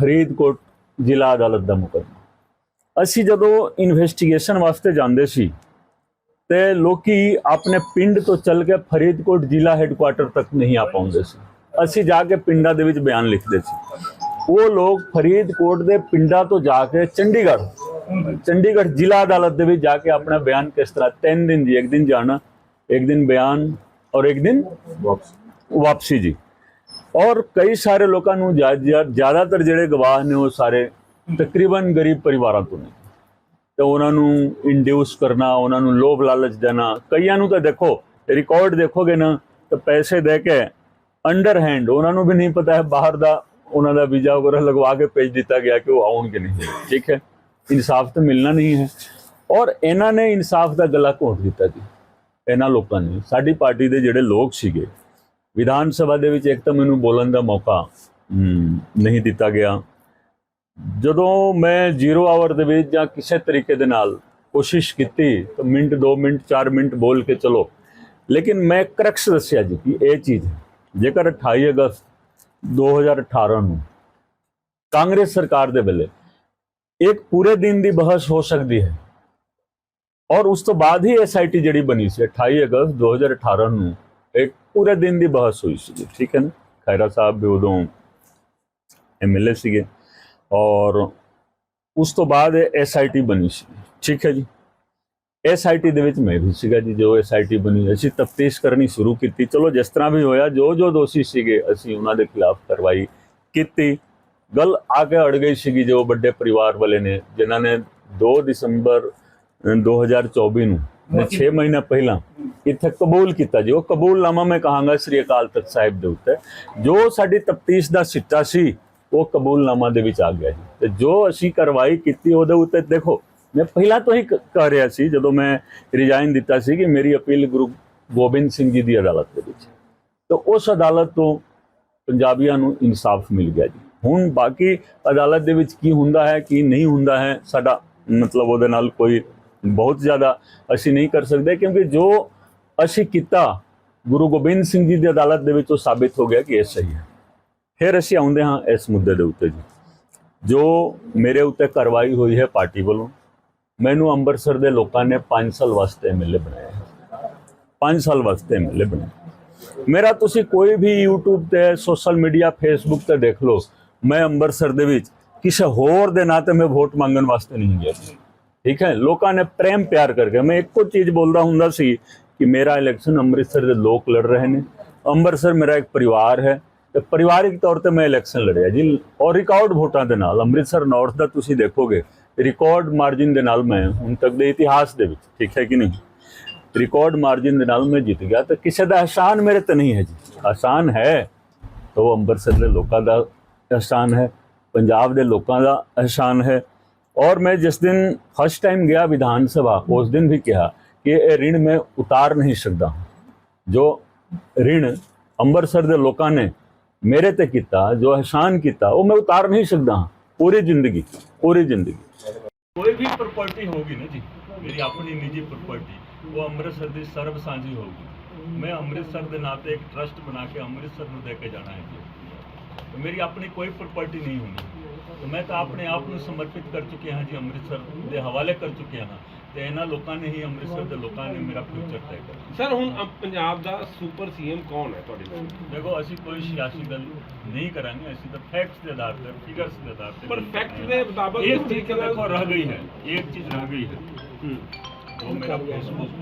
ਫਰੀਦਕੋਟ ਜ਼ਿਲ੍ਹਾ ਅਦਾਲਤ ਦਾ ਮੁਕੱਦਮਾ। ਅਸੀਂ ਜਦੋਂ ਇਨਵੈਸਟੀਗੇਸ਼ਨ ਵਾਸਤੇ ਜਾਂਦੇ ਸੀ ਤੇ ਲੋਕੀ ਆਪਣੇ ਪਿੰਡ ਤੋਂ ਚੱਲ ਕੇ ਫਰੀਦਕੋਟ ਜ਼ਿਲ੍ਹਾ ਹੈੱਡਕੁਆਟਰ ਤੱਕ ਨਹੀਂ ਆ ਪਾਉਂਦੇ ਸੀ। ਅਸੀਂ ਜਾ ਕੇ ਪਿੰਡਾਂ ਦੇ ਵਿੱਚ ਬਿਆਨ ਲਿਖਦੇ ਸੀ। ਉਹ ਲੋਕ ਫਰੀਦਕੋਟ ਦੇ ਪਿੰਡਾਂ ਤੋਂ ਜਾ ਕੇ ਚੰਡੀਗੜ੍ਹ ਚੰਡੀਗੜ੍ਹ ਜ਼ਿਲ੍ਹਾ ਅਦਾਲਤ ਦੇ ਵਿੱਚ ਜਾ ਕੇ ਆਪਣਾ ਬਿਆਨ ਕਿਸ ਤਰ੍ਹਾਂ, ਤਿੰਨ ਦਿਨ ਜੀ, ਇੱਕ ਦਿਨ ਜਾਣਾ, ਇੱਕ ਦਿਨ ਬਿਆਨ ਔਰ ਇੱਕ ਦਿਨ ਵਾਪਸੀ। ਜੀ। ਔਰ ਕਈ ਸਾਰੇ ਲੋਕਾਂ ਨੂੰ ਜ਼ਿਆ- ਜ਼ਿਆਦਾਤਰ ਜਿਹੜੇ ਗਵਾਹ ਨੇ ਉਹ ਸਾਰੇ ਤਕਰੀਬਨ ਗਰੀਬ ਪਰਿਵਾਰਾਂ ਤੋਂ ਨੇ। ਤੇ ਉਹਨਾਂ ਨੂੰ ਇੰਡਿਊਸ ਕਰਨਾ, ਉਹਨਾਂ ਨੂੰ ਲੋਭ ਲਾਲਚ ਦੇਣਾ। ਕਈਆਂ ਨੂੰ ਤਾਂ ਦੇਖੋ ਰਿਕਾਰਡ ਦੇਖੋਗੇ ਨਾ, ਤਾਂ ਪੈਸੇ ਦੇ ਕੇ ਅੰਡਰ ਹੈਂਡ ਉਹਨਾਂ ਨੂੰ ਵੀ ਨਹੀਂ ਪਤਾ ਹੈ ਬਾਹਰ ਦਾ ਉਹਨਾਂ ਦਾ ਵੀਜ਼ਾ ਵਗੈਰਾ ਲਗਵਾ ਕੇ ਭੇਜ ਦਿੱਤਾ ਗਿਆ ਕਿ ਉਹ ਆਉਣਗੇ ਨਹੀਂ। ਠੀਕ ਹੈ? ਇਨਸਾਫ ਤਾਂ ਮਿਲਣਾ ਨਹੀਂ ਹੈ। ਔਰ ਇਹਨਾਂ ਨੇ ਇਨਸਾਫ ਦਾ ਗਲਾ ਘੋਟ ਦਿੱਤਾ ਜੀ। ਇਹਨਾਂ ਲੋਕਾਂ ਨੇ। ਸਾਡੀ ਪਾਰਟੀ ਦੇ ਜਿਹੜੇ ਲੋਕ ਸੀਗੇ, ਵਿਧਾਨ ਸਭਾ ਦੇ ਵਿੱਚ ਇੱਕ ਤਾਂ ਮੈਨੂੰ ਬੋਲਣ ਦਾ ਮੌਕਾ ਨਹੀਂ ਦਿੱਤਾ ਗਿਆ। ਜਦੋਂ ਮੈਂ 0 ਆਵਰ ਦੇ ਵਿੱਚ ਜਾਂ ਕਿਸੇ ਤਰੀਕੇ ਦੇ ਨਾਲ ਕੋਸ਼ਿਸ਼ ਕੀਤੀ, ਤਾਂ ਮਿੰਟ 2 ਮਿੰਟ 4 ਮਿੰਟ ਬੋਲ ਕੇ ਚਲੋ। ਲੇਕਿਨ ਮੈਂ ਕਰਕਸ ਦੱਸਿਆ ਜੀ ਕਿ ਇਹ ਚੀਜ਼ ਹੈ। ਜੇਕਰ 28 ਅਗਸਤ 2018 ਨੂੰ ਕਾਂਗਰਸ ਸਰਕਾਰ ਦੇ ਵੇਲੇ ਇੱਕ ਪੂਰੇ ਦਿਨ ਦੀ ਬਹਿਸ ਹੋ ਸਕਦੀ ਹੈ ਔਰ ਉਸ ਤੋਂ ਬਾਅਦ ਹੀ ਐਸਆਈਟੀ ਜਿਹੜੀ ਬਣੀ ਸੀ 28 ਅਗਸਤ 2018 ਨੂੰ ਇੱਕ ਪੂਰੇ ਦਿਨ ਦੀ ਬਹਿਸ ਹੋਈ ਸੀ। ਠੀਕ ਹੈ ਨਾ? ਖੈਰਾ ਸਾਹਿਬ ਵੀ ਉਦੋਂ ਐਮਐਲਏ ਸੀਗੇ। ਔਰ ਉਸ ਤੋਂ ਬਾਅਦ ਐਸਆਈਟੀ ਬਣੀ ਸੀ। ਠੀਕ ਹੈ ਜੀ। ਐਸਆਈਟੀ ਦੇ ਵਿੱਚ ਮੈਂ ਵੀ ਸੀਗਾ ਜੀ ਜੋ ਐਸਆਈਟੀ ਬਣੀ ਅਸੀਂ ਤਫਤੀਸ਼ ਕਰਨੀ ਸ਼ੁਰੂ ਕੀਤੀ। ਚਲੋ ਜਿਸ ਤਰ੍ਹਾਂ ਵੀ ਹੋਇਆ ਜੋ ਜੋ ਦੋਸ਼ੀ ਸੀਗੇ ਅਸੀਂ ਉਹਨਾਂ ਦੇ ਖਿਲਾਫ ਕਾਰਵਾਈ ਕੀਤੀ। ਗੱਲ ਆ ਕੇ ਅੜ ਗਈ ਸੀਗੀ ਜੋ ਵੱਡੇ ਪਰਿਵਾਰ ਵਾਲੇ ਨੇ ਜਿਨ੍ਹਾਂ ਨੇ 2 ਦਸੰਬਰ ਅ, 2024 ਨੂੰ 6 ਮਹੀਨਾ ਪਹਿਲਾਂ ਇੱਥੇ ਕਬੂਲ ਕੀਤਾ ਜੀ। ਉਹ ਕਬੂਲਨਾਮਾ ਮੈਂ ਕਹਾਂਗਾ ਸ੍ਰੀ ਅਕਾਲ ਤਖਤ ਸਾਹਿਬ ਦੇ ਉੱਤੇ। ਜੋ ਸਾਡੀ ਤਫਤੀਸ਼ ਦਾ ਸਿੱਟਾ ਸੀ ਉਹ ਕਬੂਲਨਾਮਾ ਦੇ ਵਿੱਚ ਆ ਗਿਆ ਜੀ। ਤੇ ਜੋ ਅਸੀਂ ਕਾਰਵਾਈ ਕੀਤੀ ਉਹਦੇ ਉੱਤੇ ਦੇਖੋ, ਮੈਂ ਪਹਿਲਾਂ ਤੋਂ ਹੀ ਕ- ਕਰ ਰਿਹਾ ਸੀ, ਜਦੋਂ ਮੈਂ ਰਿਜ਼ਾਈਨ ਦਿੱਤਾ ਸੀ ਕਿ ਮੇਰੀ ਅਪੀਲ ਗੁਰੂ ਗੋਬਿੰਦ ਸਿੰਘ ਜੀ ਦੀ ਅਦਾਲਤ ਦੇ ਵਿੱਚ। ਤਾਂ ਉਸ ਅਦਾਲਤ ਤੋਂ ਪੰਜਾਬੀਆਂ ਨੂੰ ਇਨਸਾਫ ਮਿਲ ਗਿਆ ਜੀ। ਹੁਣ ਬਾਕੀ ਅਦਾਲਤ ਦੇ ਵਿੱਚ ਕੀ ਹੁੰਦਾ ਹੈ, ਕੀ ਨਹੀਂ ਹੁੰਦਾ ਹੈ, ਸਾਡਾ ਮਤਲਬ ਉਹਦੇ ਨਾਲ ਕੋਈ ਬਹੁਤ ਜ਼ਿਆਦਾ ਅਸੀਂ ਨਹੀਂ ਕਰ ਸਕਦੇ, ਕਿਉਂਕਿ ਜੋ ਅਸੀਂ ਕੀਤਾ, ਗੁਰੂ ਗੋਬਿੰਦ ਸਿੰਘ ਜੀ ਦੀ ਅਦਾਲਤ ਦੇ ਵਿੱਚ ਉਹ ਸਾਬਿਤ ਹੋ ਗਿਆ ਕਿ ਇਹ ਸਹੀ ਹੈ। ਫਿਰ ਅਸੀਂ ਆਉਂਦੇ ਹਾਂ ਇਸ ਮੁੱਦੇ ਦੇ ਉੱਤੇ ਜੀ। ਜੋ ਮੇਰੇ ਉੱਤੇ ਕਾਰਵਾਈ ਹੋਈ ਹੈ ਪਾਰਟੀ ਵੱਲੋਂ, ਮੈਨੂੰ ਅੰਮ੍ਰਿਤਸਰ ਦੇ ਲੋਕਾਂ ਨੇ 5 ਸਾਲ ਵਾਸਤੇ ਐਮਐਲਏ ਬਣਾਇਆ ਹੈ। 5 ਸਾਲ ਵਾਸਤੇ ਐਮਐਲਏ ਬਣਾਇਆ ਮੇਰਾ ਤੁਸੀਂ ਕੋਈ ਵੀ YouTube ਤੇ ਸੋਸ਼ਲ ਮੀਡੀਆ ਫੇਸਬੁੱਕ ਤੇ ਦੇਖ ਲਓ, ਮੈਂ ਅੰਮ੍ਰਿਤਸਰ ਦੇ ਵਿੱਚ ਕਿਸੇ ਹੋਰ ਦੇ ਨਾਂ ਤੇ ਮੈਂ ਵੋਟ ਮੰਗਣ ਵਾਸਤੇ ਨਹੀਂ ਗਿਆ ਠੀਕ ਹੈ, ਲੋਕਾਂ ਨੇ ਪ੍ਰੇਮ ਪਿਆਰ ਕਰਕੇ, ਮੈਂ ਇੱਕੋ ਚੀਜ਼ ਬੋਲਦਾ ਹੁੰਦਾ ਸੀ ਕਿ ਮੇਰਾ ਇਲੈਕਸ਼ਨ ਅੰਮ੍ਰਿਤਸਰ ਦੇ ਲੋਕ ਲੜ ਰਹੇ ਨੇ। ਅੰਮ੍ਰਿਤਸਰ ਮੇਰਾ ਇੱਕ ਪਰਿਵਾਰ ਹੈ ਤੇ ਪਰਿਵਾਰਿਕ ਤੌਰ ਤੇ ਮੈਂ ਇਲੈਕਸ਼ਨ ਲੜਿਆ ਜੀ। ਔਰ ਰਿਕਾਰਡ ਵੋਟਾਂ ਦੇ ਨਾਲ, ਅੰਮ੍ਰਿਤਸਰ ਨਾਰਥ ਦਾ ਤੁਸੀਂ ਦੇਖੋਗੇ ਰਿਕਾਰਡ ਮਾਰਜਿਨ ਦੇ ਨਾਲ ਮੈਂ ਹੁਣ ਤੱਕ ਦੇ ਇਤਿਹਾਸ ਦੇ ਵਿੱਚ, ਠੀਕ ਹੈ ਕਿ ਨਹੀਂ? ਰਿਕਾਰਡ ਮਾਰਜਿਨ ਦੇ ਨਾਲ ਮੈਂ ਜਿੱਤ ਗਿਆ ਤਾਂ ਕਿਸੇ ਦਾ ਆਸਾਨ ਮੇਰੇ ਤੇ ਨਹੀਂ ਹੈ ਜੀ। ਆਸਾਨ ਹੈ ਤਾਂ ਅੰਮ੍ਰਿਤਸਰ ਦੇ ਲੋਕਾਂ ਦਾ ਆਸਾਨ ਹੈ, ਪੰਜਾਬ ਦੇ ਲੋਕਾਂ ਦਾ ਆਸਾਨ ਹੈ। ਔਰ ਮੈਂ ਜਿਸ ਦਿਨ ਫਸਟ ਟਾਈਮ ਗਿਆ ਵਿਧਾਨ ਸਭਾ, ਉਸ ਦਿਨ ਵੀ ਕਿਹਾ ਕਿ ਇਹ ਰਿਣ ਮੈਂ ਉਤਾਰ ਨਹੀਂ ਸਕਦਾ। ਜੋ ਰਿਣ ਅੰਮ੍ਰਿਤਸਰ ਦੇ ਲੋਕਾਂ ਨੇ ਮੇਰੇ ਤੇ ਕੀਤਾ, ਜੋ ਅਹਿਸਾਨ ਕੀਤਾ, ਉਹ ਮੈਂ ਉਤਾਰ ਨਹੀਂ ਸਕਦਾ। ਪੂਰੀ ਜ਼ਿੰਦਗੀ ਪੂਰੀ ਜ਼ਿੰਦਗੀ। ਕੋਈ ਵੀ ਪ੍ਰਾਪਰਟੀ ਹੋਗੀ ਨਾ ਜੀ, ਮੇਰੀ ਆਪਣੀ ਨਿੱਜੀ ਪ੍ਰਾਪਰਟੀ, ਉਹ ਅੰਮ੍ਰਿਤਸਰ ਦੀ ਸਰਬ ਸਾਂਝੀ ਹੋਊਗੀ। ਮੈਂ ਅੰਮ੍ਰਿਤਸਰ ਦੇ ਨਾਂ ਤੇ ਇੱਕ ਟਰਸਟ ਬਣਾ ਕੇ ਅੰਮ੍ਰਿਤਸਰ ਨੂੰ ਦੇ ਕੇ ਜਾਣਾ ਹੈ ਜੀ। ਮੇਰੀ ਆਪਣੀ ਕੋਈ ਪ੍ਰਾਪਰਟੀ ਨਹੀਂ ਹੋਣੀ। ਮੈਂ ਤਾਂ ਆਪਣੇ ਆਪ ਨੂੰ ਸਮਰਪਿਤ ਕਰ ਚੁੱਕਿਆ ਹਾਂ ਜੀ, ਅੰਮ੍ਰਿਤਸਰ ਦੇ ਹਵਾਲੇ ਕਰ ਚੁੱਕਿਆ ਹਾਂ। ਤੇ ਇਹਨਾਂ ਲੋਕਾਂ ਨੇ ਹੀ ਅੰਮ੍ਰਿਤਸਰ ਦੇ ਲੋਕਾਂ ਨੇ ਮੇਰਾ ਫਿਊਚਰ ਤੈਅ ਕਰਨਾ ਸਰ ਹੁਣ ਅ- ਪੰਜਾਬ ਦਾ ਸੁਪਰ ਸੀਐਮ ਕੌਣ ਹੈ ਤੁਹਾਡੇ ਨਾਲ ਦੇਖੋ ਅਸੀਂ ਕੋਈ ਸਿਆਸੀ ਗੱਲ ਨਹੀਂ ਕਰਾਂਗੇ ਅਸੀਂ ਤਾਂ ਫੈਕਟਸ ਦੇ ਆਧਾਰ ਤੇ ਫਿਗਰਸ ਦੇ ਆਧਾਰ ਤੇ ਪਰ ਗੱਲ ਫੈਕਟ ਕਰਾਂਗੇ। ਦੇ ਮੁਤਾਬਕ एक ਇਸ चीज ਤਰੀਕੇ तो देखो ਨਾਲ रह गई है एक चीज रह गई है ਹੂੰ। वो मेरा फेसबुक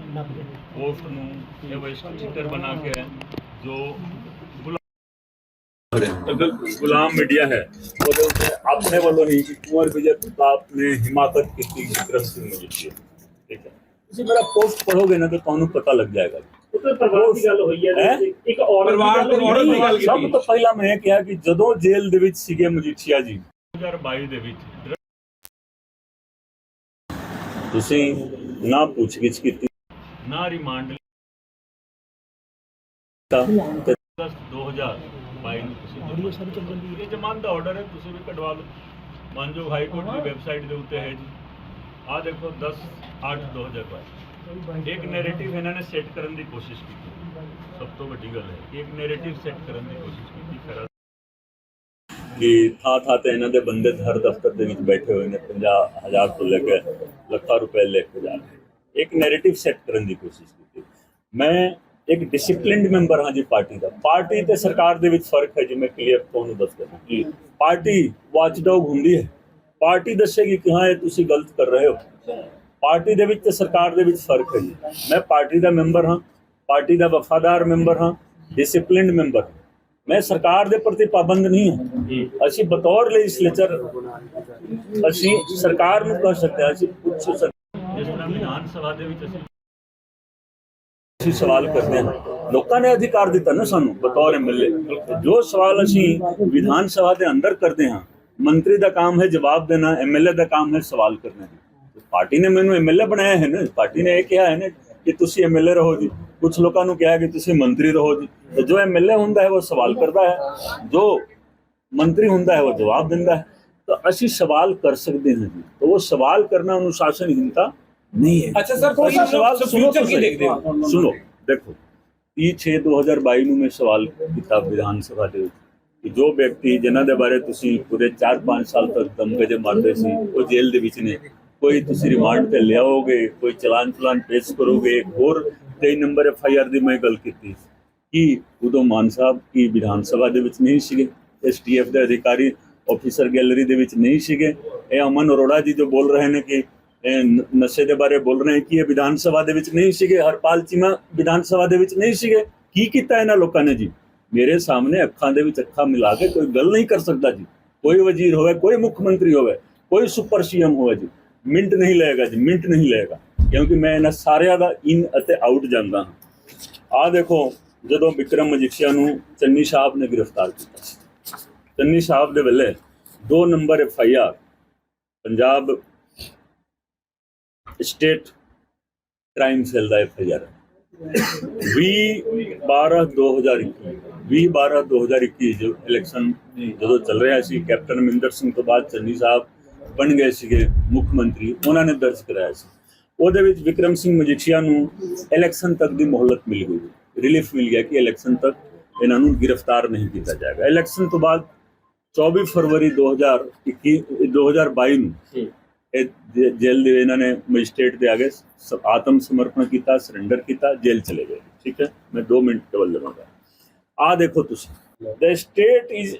पोस्ट ਨੂੰ ਇਹ वो स्टिकर बना के है जो गुलाम गुलाम मीडिया है ਉਹਦੇ ਉੱਤੇ ਆਪਣੇ ਵੱਲੋਂ ਹੀ ਕਿ ਕੁੰਵਰ ਵਿਜੇ ਪ੍ਰਤਾਪ ਨੇ ਹਿਮਾਕਤ ਕੀਤੀ ਵਿਕਰਮ ਸਿੰਘ ਮਜੀਠੀਆ ਠੀਕ ਹੈ। ਤੁਸੀਂ ਮੇਰਾ ਪੋਸਟ ਪੜੋਗੇ ਨਾ ਤਾਂ ਤੁਹਾਨੂੰ ਪਤਾ ਲੱਗ ਜਾਏਗਾ। ਉੱਤੇ ਪਰਿਵਾਰ ਦੀ ਗੱਲ ਹੋਈ ਹੈ? ਇੱਕ ਔਰਤ ਦੀ ਪਰਿਵਾਰ ਔਰਤ ਦੀ ਹੈ। ਗੱਲ ਸਭ ਤੋਂ ਪਹਿਲਾਂ ਮੈਂ ਕਿਹਾ ਕਿ ਜਦੋਂ ਜੇਲ੍ਹ ਦੇ ਵਿੱਚ ਸੀਗੇ ਮਜੀਠੀਆ ਜੀ। 2022 ਦੇ ਵਿੱਚ। ਤੁਸੀਂ ਨਾ ਪੁੱਛਗਿੱਛ ਕੀਤੀ। ਨਾ ਰਿਮਾਂਡ ਅਗਸਤ 2022 ਨੂੰ ਤੁਸੀਂ ਆਡੀਓ ਸਾਰੀ ਚੱਲ ਜਾਂਦੀ ਹੈ। ਇਹ ਜ਼ਮਾਨਤ ਦਾ ਆਰਡਰ ਹੈ ਤੁਸੀਂ ਵੀ ਕਢਵਾ ਲਓ। ਮਾਨਯੋਗ ਹਾਈ ਕੋਰਟ ਦੀ ਵੈਬਸਾਈਟ ਦੇ ਉੱਤੇ ਹੈ ਜੀ। ਆਹ ਦੇਖੋ 10 8 2022 ਇੱਕ ਨੈਰੇਟਿਵ ਇਹਨਾਂ ਨੇ ਸੈੱਟ ਕਰਨ ਦੀ ਕੋਸ਼ਿਸ਼ ਕੀਤੀ। ਸਭ ਤੋਂ ਵੱਡੀ ਗੱਲ ਹੈ ਕਿ ਇੱਕ ਨੈਰੇਟਿਵ ਸੈੱਟ ਕਰਨ ਦੀ ਕੋਸ਼ਿਸ਼ ਕੀਤੀ ਖਰਾ। ਕਿ ਥਾਂ ਥਾਂ ਤੇ ਇਹਨਾਂ ਦੇ ਬੰਦੇ ਹਰ ਦਫ਼ਤਰ ਦੇ ਵਿੱਚ ਬੈਠੇ ਹੋਏ ਨੇ 50000 ਤੋਂ ਲੈ ਕੇ ਲੱਖਾਂ ਰੁਪਏ ਲੈ ਕੇ ਜਾ ਰਹੇ ਇੱਕ ਨੈਰੇਟਿਵ ਸੈੱਟ ਕਰਨ ਦੀ ਕੋਸ਼ਿਸ਼ ਕੀਤੀ। ਮੈਂ ਇੱਕ ਡਿਸਪਲਿਨਡ ਮੈਂਬਰ ਹਾਂ ਜੀ ਪਾਰਟੀ ਦਾ। ਪਾਰਟੀ ਤੇ ਸਰਕਾਰ ਦੇ ਵਿੱਚ ਫ਼ਰਕ ਹੈ ਜੀ ਮੈਂ ਕਲੀਅਰ ਤੁਹਾਨੂੰ ਦੱਸ ਦਿੰਦਾ ਪਾਰਟੀ ਵਾਚਡੌਗ ਹੁੰਦੀ ਹੈ। ਪਾਰਟੀ ਦੱਸੇਗੀ ਕਿ ਹਾਂ, ਇਹ ਤੁਸੀਂ ਗਲਤ ਕਰ ਰਹੇ ਹੋ। ਪਾਰਟੀ ਦੇ ਵਿੱਚ ਤੇ ਸਰਕਾਰ ਦੇ ਵਿੱਚ ਫ਼ਰਕ ਹੈ ਮੈਂ ਪਾਰਟੀ ਦਾ ਮੈਂਬਰ ਹਾਂ, ਪਾਰਟੀ ਦਾ ਵਫਾਦਾਰ ਮੈਂਬਰ ਹਾਂ ਡਿਸਪਲਿਨਡ ਮੈਂਬਰ ਹਾਂ। ਮੈਂ ਸਰਕਾਰ ਦੇ ਪ੍ਰਤੀ ਪਾਬੰਦ ਨਹੀਂ ਹਾਂ। ਅਸੀਂ ਬਤੌਰ ਲੈਜਿਸਲੇਚਰ ਅਸੀਂ ਸਰਕਾਰ ਨੂੰ ਕਹਿ ਸਕਦੇ ਹਾਂ, ਅਸੀਂ ਪੁੱਛ ਸਕਦੇ ਹਾਂ। ਜਿਸ ਤਰ੍ਹਾਂ ਵਿਧਾਨ ਸਭਾ ਦੇ ਵਿੱਚ ਅਸੀਂ ਅਸੀਂ ਸਵਾਲ ਕਰਦੇ ਹਾਂ। ਲੋਕਾਂ ਨੇ ਅਧਿਕਾਰ ਦਿੱਤਾ ਨਾ ਸਾਨੂੰ, ਬਤੌਰ ਐਮਐਲਏ ਜੋ ਸਵਾਲ ਅਸੀਂ ਵਿਧਾਨ ਸਭਾ ਦੇ ਅੰਦਰ ਕਰਦੇ ਹਾਂ ਮੰਤਰੀ ਦਾ ਕੰਮ ਹੈ ਜਵਾਬ ਦੇਣਾ ਐਮਐਲਏ ਦਾ ਕੰਮ ਹੈ ਸਵਾਲ ਕਰਨਾ ਪਾਰਟੀ ਨੇ ਮੈਨੂੰ ਐਮਐਲਏ ਬਣਾਇਆ ਹੈ ਨਾ ਪਾਰਟੀ ਨੇ ਇਹ ਕਿਹਾ ਹੈ ਨਾ ਕਿ ਤੁਸੀਂ ਐਮਐਲਏ ਰਹੋ ਜੀ। ਕੁਝ ਲੋਕਾਂ ਨੂੰ ਕਿਹਾ ਕਿ ਤੁਸੀਂ ਮੰਤਰੀ ਰਹੋ ਜੀ। ਤੇ ਜੋ ਐਮਐਲਏ ਹੁੰਦਾ ਹੈ ਉਹ ਸਵਾਲ ਕਰਦਾ ਹੈ। ਜੋ ਮੰਤਰੀ ਹੁੰਦਾ ਹੈ ਉਹ ਜਵਾਬ ਦਿੰਦਾ ਹੈ। ਤਾਂ ਅਸੀਂ ਸਵਾਲ ਕਰ ਸਕਦੇ ਹਾਂ ਜੀ। ਤਾਂ ਉਹ ਸਵਾਲ ਕਰਨਾ ਅਨੁਸ਼ਾਸਨਹੀਨਤਾ ਨਹੀਂ ਹੈ। ਅੱਛਾ ਸਰ ਕੋਈ ਸਵਾਲ ਸੁਣੋ ਫਿਊਚਰ ਤਾਂ ਕੀ ਸਹੀ। ਦੇਖਦੇ ਹੋ। ਸੁਣੋ ਦੇਖੋ। 30 6 2022 ਨੂੰ ਮੈਂ ਸਵਾਲ ਕੀਤਾ ਵਿਧਾਨ ਸਭਾ ਦੇ ਵਿੱਚ। ਕਿ ਜੋ ਵਿਅਕਤੀ ਜਿਨ੍ਹਾਂ ਦੇ ਬਾਰੇ ਤੁਸੀਂ ਪੂਰੇ 4-5 ਸਾਲ ਤੱਕ ਦਮਗਜੇ ਮਾਰਦੇ ਸੀ, ਉਹ ਜੇਲ੍ਹ ਦੇ ਵਿੱਚ ਨੇ। ਕੋਈ ਤੁਸੀਂ ਰਿਮਾਂਡ ਤੇ ਲਿਆਓਗੇ, ਕੋਈ ਚਲਾਨ ਚਲਾਨ ਪੇਸ਼ ਕਰੋਗੇ, ਹੋਰ 23 ਨੰਬਰ ਐਫ ਆਈ ਆਰ ਦੀ ਮੈਂ ਗੱਲ ਕੀਤੀ। ਕਿ ਉਦੋਂ ਮਾਨ ਸਾਹਿਬ ਕੀ ਵਿਧਾਨ ਸਭਾ ਦੇ ਵਿੱਚ ਨਹੀਂ ਸੀਗੇ? ਐਸਟੀਐਫ ਦੇ ਅਧਿਕਾਰੀ ਆਫੀਸਰ ਗੈਲਰੀ ਦੇ ਵਿੱਚ ਨਹੀਂ ਸੀਗੇ? ਇਹ ਅਮਨ ਅਰੋੜਾ ਜੀ ਜੋ ਬੋਲ ਰਹੇ ਨੇ ਕਿ ਇਹ ਨਸ਼ੇ ਦੇ ਬਾਰੇ ਬੋਲ ਰਹੇ ਕਿ ਇਹ ਵਿਧਾਨ ਸਭਾ ਦੇ ਵਿੱਚ ਨਹੀਂ ਸੀਗੇ? ਹਰਪਾਲ ਚੀਮਾ ਵਿਧਾਨ ਸਭਾ ਦੇ ਵਿੱਚ ਨਹੀਂ ਸੀਗੇ? ਕੀ ਕੀਤਾ ਇਹਨਾਂ ਲੋਕਾਂ ਨੇ ਜੀ? ਮੇਰੇ ਸਾਹਮਣੇ ਅੱਖਾਂ ਦੇ ਵਿੱਚ ਅੱਖਾਂ ਮਿਲਾ ਕੇ ਕੋਈ ਗੱਲ ਨਹੀਂ ਕਰ ਸਕਦਾ ਜੀ। ਕੋਈ ਵਜ਼ੀਰ ਹੋਵੇ, ਕੋਈ ਮੁੱਖ ਮੰਤਰੀ ਹੋਵੇ, ਕੋਈ ਸੁਪਰ ਸੀਐਮ ਹੋਵੇ ਜੀ, ਮਿੰਟ ਨਹੀਂ ਲਏਗਾ ਜੀ, ਮਿੰਟ ਨਹੀਂ ਲਏਗਾ। ਕਿਉਂਕਿ ਮੈਂ ਇਹਨਾਂ ਸਾਰਿਆਂ ਦਾ ਇਨ ਅਤੇ ਆਊਟ ਜਾਣਦਾ ਹਾਂ। ਆਹ ਦੇਖੋ, ਜਦੋਂ ਵਿਕਰਮ ਮਜੀਠੀਆ ਨੂੰ ਚੰਨੀ ਸਾਹਿਬ ਨੇ ਗ੍ਰਿਫਤਾਰ ਕੀਤਾ ਚੰਨੀ ਸਾਹਿਬ ਦੇ ਵੇਲੇ 2 number F I R, Punjab state crime cell the F I R 20 12 2021 20 12 2021 ਜੋ ਇਲੈਕਸ਼ਨ ਜਦੋਂ ਚੱਲ ਰਿਹਾ ਸੀ ਕੈਪਟਨ ਅਮਰਿੰਦਰ ਸਿੰਘ ਤੋਂ ਬਾਅਦ ਚੰਨੀ ਸਾਹਿਬ ਬਣ ਗਏ ਸੀਗੇ ਮੁੱਖ ਮੰਤਰੀ ਉਹਨਾਂ ਨੇ ਦਰਜ ਕਰਾਇਆ ਸੀ। ਉਹਦੇ ਵਿੱਚ ਵਿਕਰਮ ਸਿੰਘ ਮਜੀਠੀਆ ਨੂੰ ਇਲੈਕਸ਼ਨ ਤੱਕ ਦੀ ਮੋਹਲਤ ਮਿਲ ਗਈ। ਰਿਲੀਫ ਮਿਲ ਗਿਆ ਕਿ ਇਲੈਕਸ਼ਨ ਤੱਕ ਇਹਨਾਂ ਨੂੰ ਗ੍ਰਿਫਤਾਰ ਨਹੀਂ ਕੀਤਾ ਜਾਏਗਾ। ਇਲੈਕਸ਼ਨ ਤੋਂ ਬਾਅਦ 24 ਫਰਵਰੀ 2021 2022 ਨੂੰ ਇਹ ਜੇਲ੍ਹ ਦੇ ਇਹਨਾਂ ਨੇ ਮੈਜਿਸਟ੍ਰੇਟ ਦੇ ਅੱਗੇ ਆਤਮ ਸਮਰਪਣ ਕੀਤਾ ਸਰੈਂਡਰ ਕੀਤਾ ਜੇਲ੍ਹ ਚਲੇ ਗਏ। ਠੀਕ ਹੈ? ਮੈਂ 2 ਮਿੰਟ ਕੇਵਲ ਲਵਾਂਗਾ। ਆ ਦੇਖੋ ਤੁਸੀਂ the state is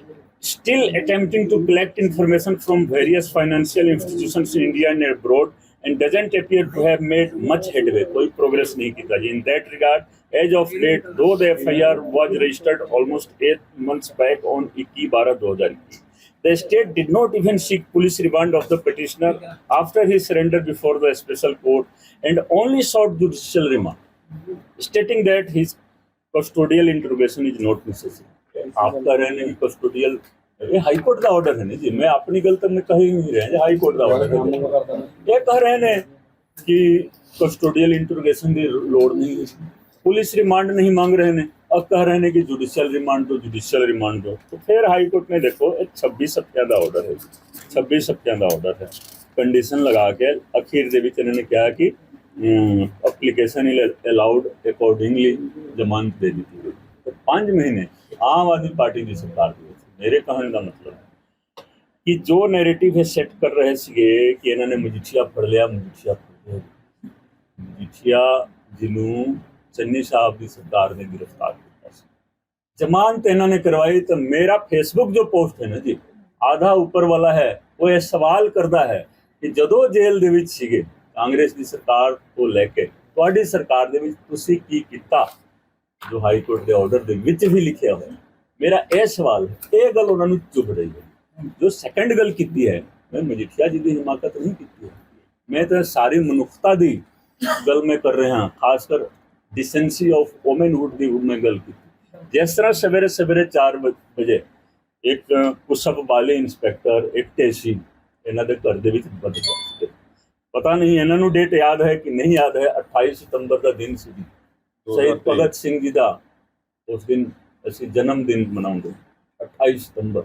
still attempting to collect information from various financial institutions in India and abroad and doesn't appear to have made much headway ਕੋਈ progress ਨਹੀਂ ਕੀਤਾ ਜੀ in that regard as of date though the FIR was registered almost 8 months back on 21 12 2021 the state did not even seek police remand of the petitioner after his surrender before the special court and only sought judicial remand stating that his custodial interrogation is not necessary आप कह रहे हैं कि custodial ये high court का order है ना जी मैं अपनी गलती में कह ही नहीं रहे हैं हाई कोर्ट का ऑर्डर है ये कह रहे हैं कि कस्टोडियल इंटरोगेशन की लोड़ नहीं है पुलिस रिमांड नहीं मांग रहे हैं और कह रहे हैं कि जुडिशियल रिमांड दो जुडिशियल रिमांड दो तो फिर हाई कोर्ट ने देखो एक 26 ਹਫ਼ਤਿਆਂ ਦਾ ਆਰਡਰ ਹੈ 26 ਹਫ਼ਤਿਆਂ ਦਾ ਆਰਡਰ ਹੈ ਕੰਡੀਸ਼ਨ ਲਗਾ ਕੇ ਅਖੀਰ ਦੇ ਵਿੱਚ ਇਹਨਾਂ ਨੇ ਕਿਹਾ ਕਿ ਐਪਲੀਕੇਸ਼ਨ ਇਜ਼ ਅਲਾਉਡ ਅਕੋਰਡਿੰਗਲੀ ਜ਼ਮਾਨਤ ਦੇ ਦਿੱਤੀ ਗਈ। ਤੇ 5 ਮਹੀਨੇ ਆਮ ਆਦਮੀ ਪਾਰਟੀ ਦੀ ਸਰਕਾਰ ਦੇ ਵਿੱਚ, ਮੇਰੇ ਕਹਿਣ ਦਾ ਮਤਲਬ ਹੈ ਕਿ ਜੋ ਨੈਰੇਟਿਵ ਹੈ ਸੈੱਟ ਕਰ ਰਹੇ ਸੀਗੇ ਕਿ ਇਹਨਾਂ ਨੇ ਮਜੀਠੀਆ ਫੜ ਲਿਆ, ਮਜੀਠੀਆ ਫੜ ਲਿਆ। ਮਜੀਠੀਆ ਜਿਹਨੂੰ ਚੰਨੀ ਸਾਹਿਬ ਦੀ ਸਰਕਾਰ ਨੇ ਗ੍ਰਿਫਤਾਰ ਕੀਤਾ ਸੀ। ਜ਼ਮਾਨਤ ਇਹਨਾਂ ਨੇ ਕਰਵਾਈ ਤਾਂ ਮੇਰਾ ਫੇਸਬੁੱਕ ਜੋ ਪੋਸਟ ਹੈ ਨਾ ਜੀ, ਆਧਾ ਉੱਪਰ ਵਾਲਾ ਹੈ, ਉਹ ਇਹ ਸਵਾਲ ਕਰਦਾ ਹੈ ਕਿ ਜਦੋਂ ਜੇਲ੍ਹ ਦੇ ਵਿੱਚ ਸੀਗੇ ਕਾਂਗਰਸ ਦੀ ਸਰਕਾਰ ਤੋਂ ਲੈ ਕੇ ਤੁਹਾਡੀ ਸਰਕਾਰ ਦੇ ਵਿੱਚ ਤੁਸੀਂ ਕੀ ਕੀਤਾ? ਜੋ ਹਾਈ ਕੋਰਟ ਦੇ ਆਰਡਰ ਦੇ ਵਿੱਚ ਵੀ ਲਿਖਿਆ ਹੋਇਆ। ਮੇਰਾ ਇਹ ਸਵਾਲ ਹੈ, ਇਹ ਗੱਲ ਉਹਨਾਂ ਨੂੰ ਚੁਭ ਰਹੀ ਹੈ। ਜੋ ਸੈਕੰਡ ਗੱਲ ਕੀਤੀ ਹੈ, ਮੈਂ ਮਜੀਠੀਆ ਜੀ ਦੀ ਹਿਮਾਕਤ ਨਹੀਂ ਕੀਤੀ ਹੈ। ਮੈਂ ਤਾਂ ਸਾਰੀ ਮਨੁੱਖਤਾ ਦੀ ਗੱਲ ਮੈਂ ਕਰ ਰਿਹਾ ਖਾਸ ਕਰ ਡਿਸੈਂਸੀ ਆਫ ਔਮਨਹੁੱਡ ਦੀ ਮੈਂ ਗੱਲ ਕੀਤੀ। ਜਿਸ ਤਰ੍ਹਾਂ ਸਵੇਰੇ ਸਵੇਰੇ 4 ਵਜੇ ਇੱਕ ਕੁਸਬ ਵਾਲੇ ਇੰਸਪੈਕਟਰ ਇੱਕ ਟੇਸੀ ਇਹਨਾਂ ਦੇ ਘਰ ਦੇ ਵਿੱਚ ਵੱਧ ਗਿਆ ਪਤਾ ਨਹੀਂ ਇਹਨਾਂ ਨੂੰ ਡੇਟ ਯਾਦ ਹੈ ਕਿ ਨਹੀਂ ਯਾਦ ਹੈ 28 ਸਤੰਬਰ ਦਾ ਦਿਨ ਸੀ ਸ਼ਹੀਦ ਭਗਤ ਸਿੰਘ ਜੀ ਦਾ ਉਸ ਦਿਨ ਅਸੀਂ ਜਨਮ ਦਿਨ ਮਨਾਉਂਦੇ 28 ਸਤੰਬਰ।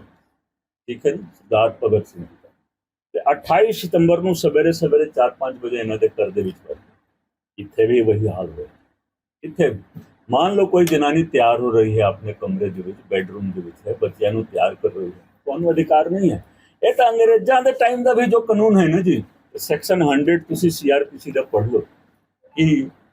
ਠੀਕ ਹੈ ਜੀ ਸਰਦਾਰ ਭਗਤ ਸਿੰਘ ਜੀ ਦਾ। ਤੇ 28 ਸਤੰਬਰ ਨੂੰ ਸਵੇਰੇ ਸਵੇਰੇ 4-5 ਵਜੇ ਇਹਨਾਂ ਦੇ ਘਰ ਦੇ ਵਿੱਚ ਬੈਠੇ ਇੱਥੇ ਵੀ ਵਹੀ ਹਾਲ ਹੋਇਆ। ਇੱਥੇ। ਮੰਨ ਲਓ ਕੋਈ ਜਨਾਨੀ ਤਿਆਰ ਹੋ ਰਹੀ ਹੈ ਆਪਣੇ ਕਮਰੇ ਦੇ ਵਿੱਚ ਬੈੱਡਰੂਮ ਦੇ ਵਿੱਚ ਹੈ ਬੱਚਿਆਂ ਨੂੰ ਤਿਆਰ ਕਰ ਰਹੀ ਹੈ ਤੁਹਾਨੂੰ ਅਧਿਕਾਰ ਨਹੀਂ ਹੈ। ਇਹ ਤਾਂ ਅੰਗਰੇਜ਼ਾਂ ਦੇ ਟਾਈਮ ਦਾ ਵੀ ਜੋ ਕਾਨੂੰਨ ਹੈ ਨਾ ਜੀ ਸੈਕਸ਼ਨ 100 ਤੁਸੀਂ ਸੀਆਰਪੀਸੀ ਦਾ ਪੜ੍ਹ ਲਓ ਕਿ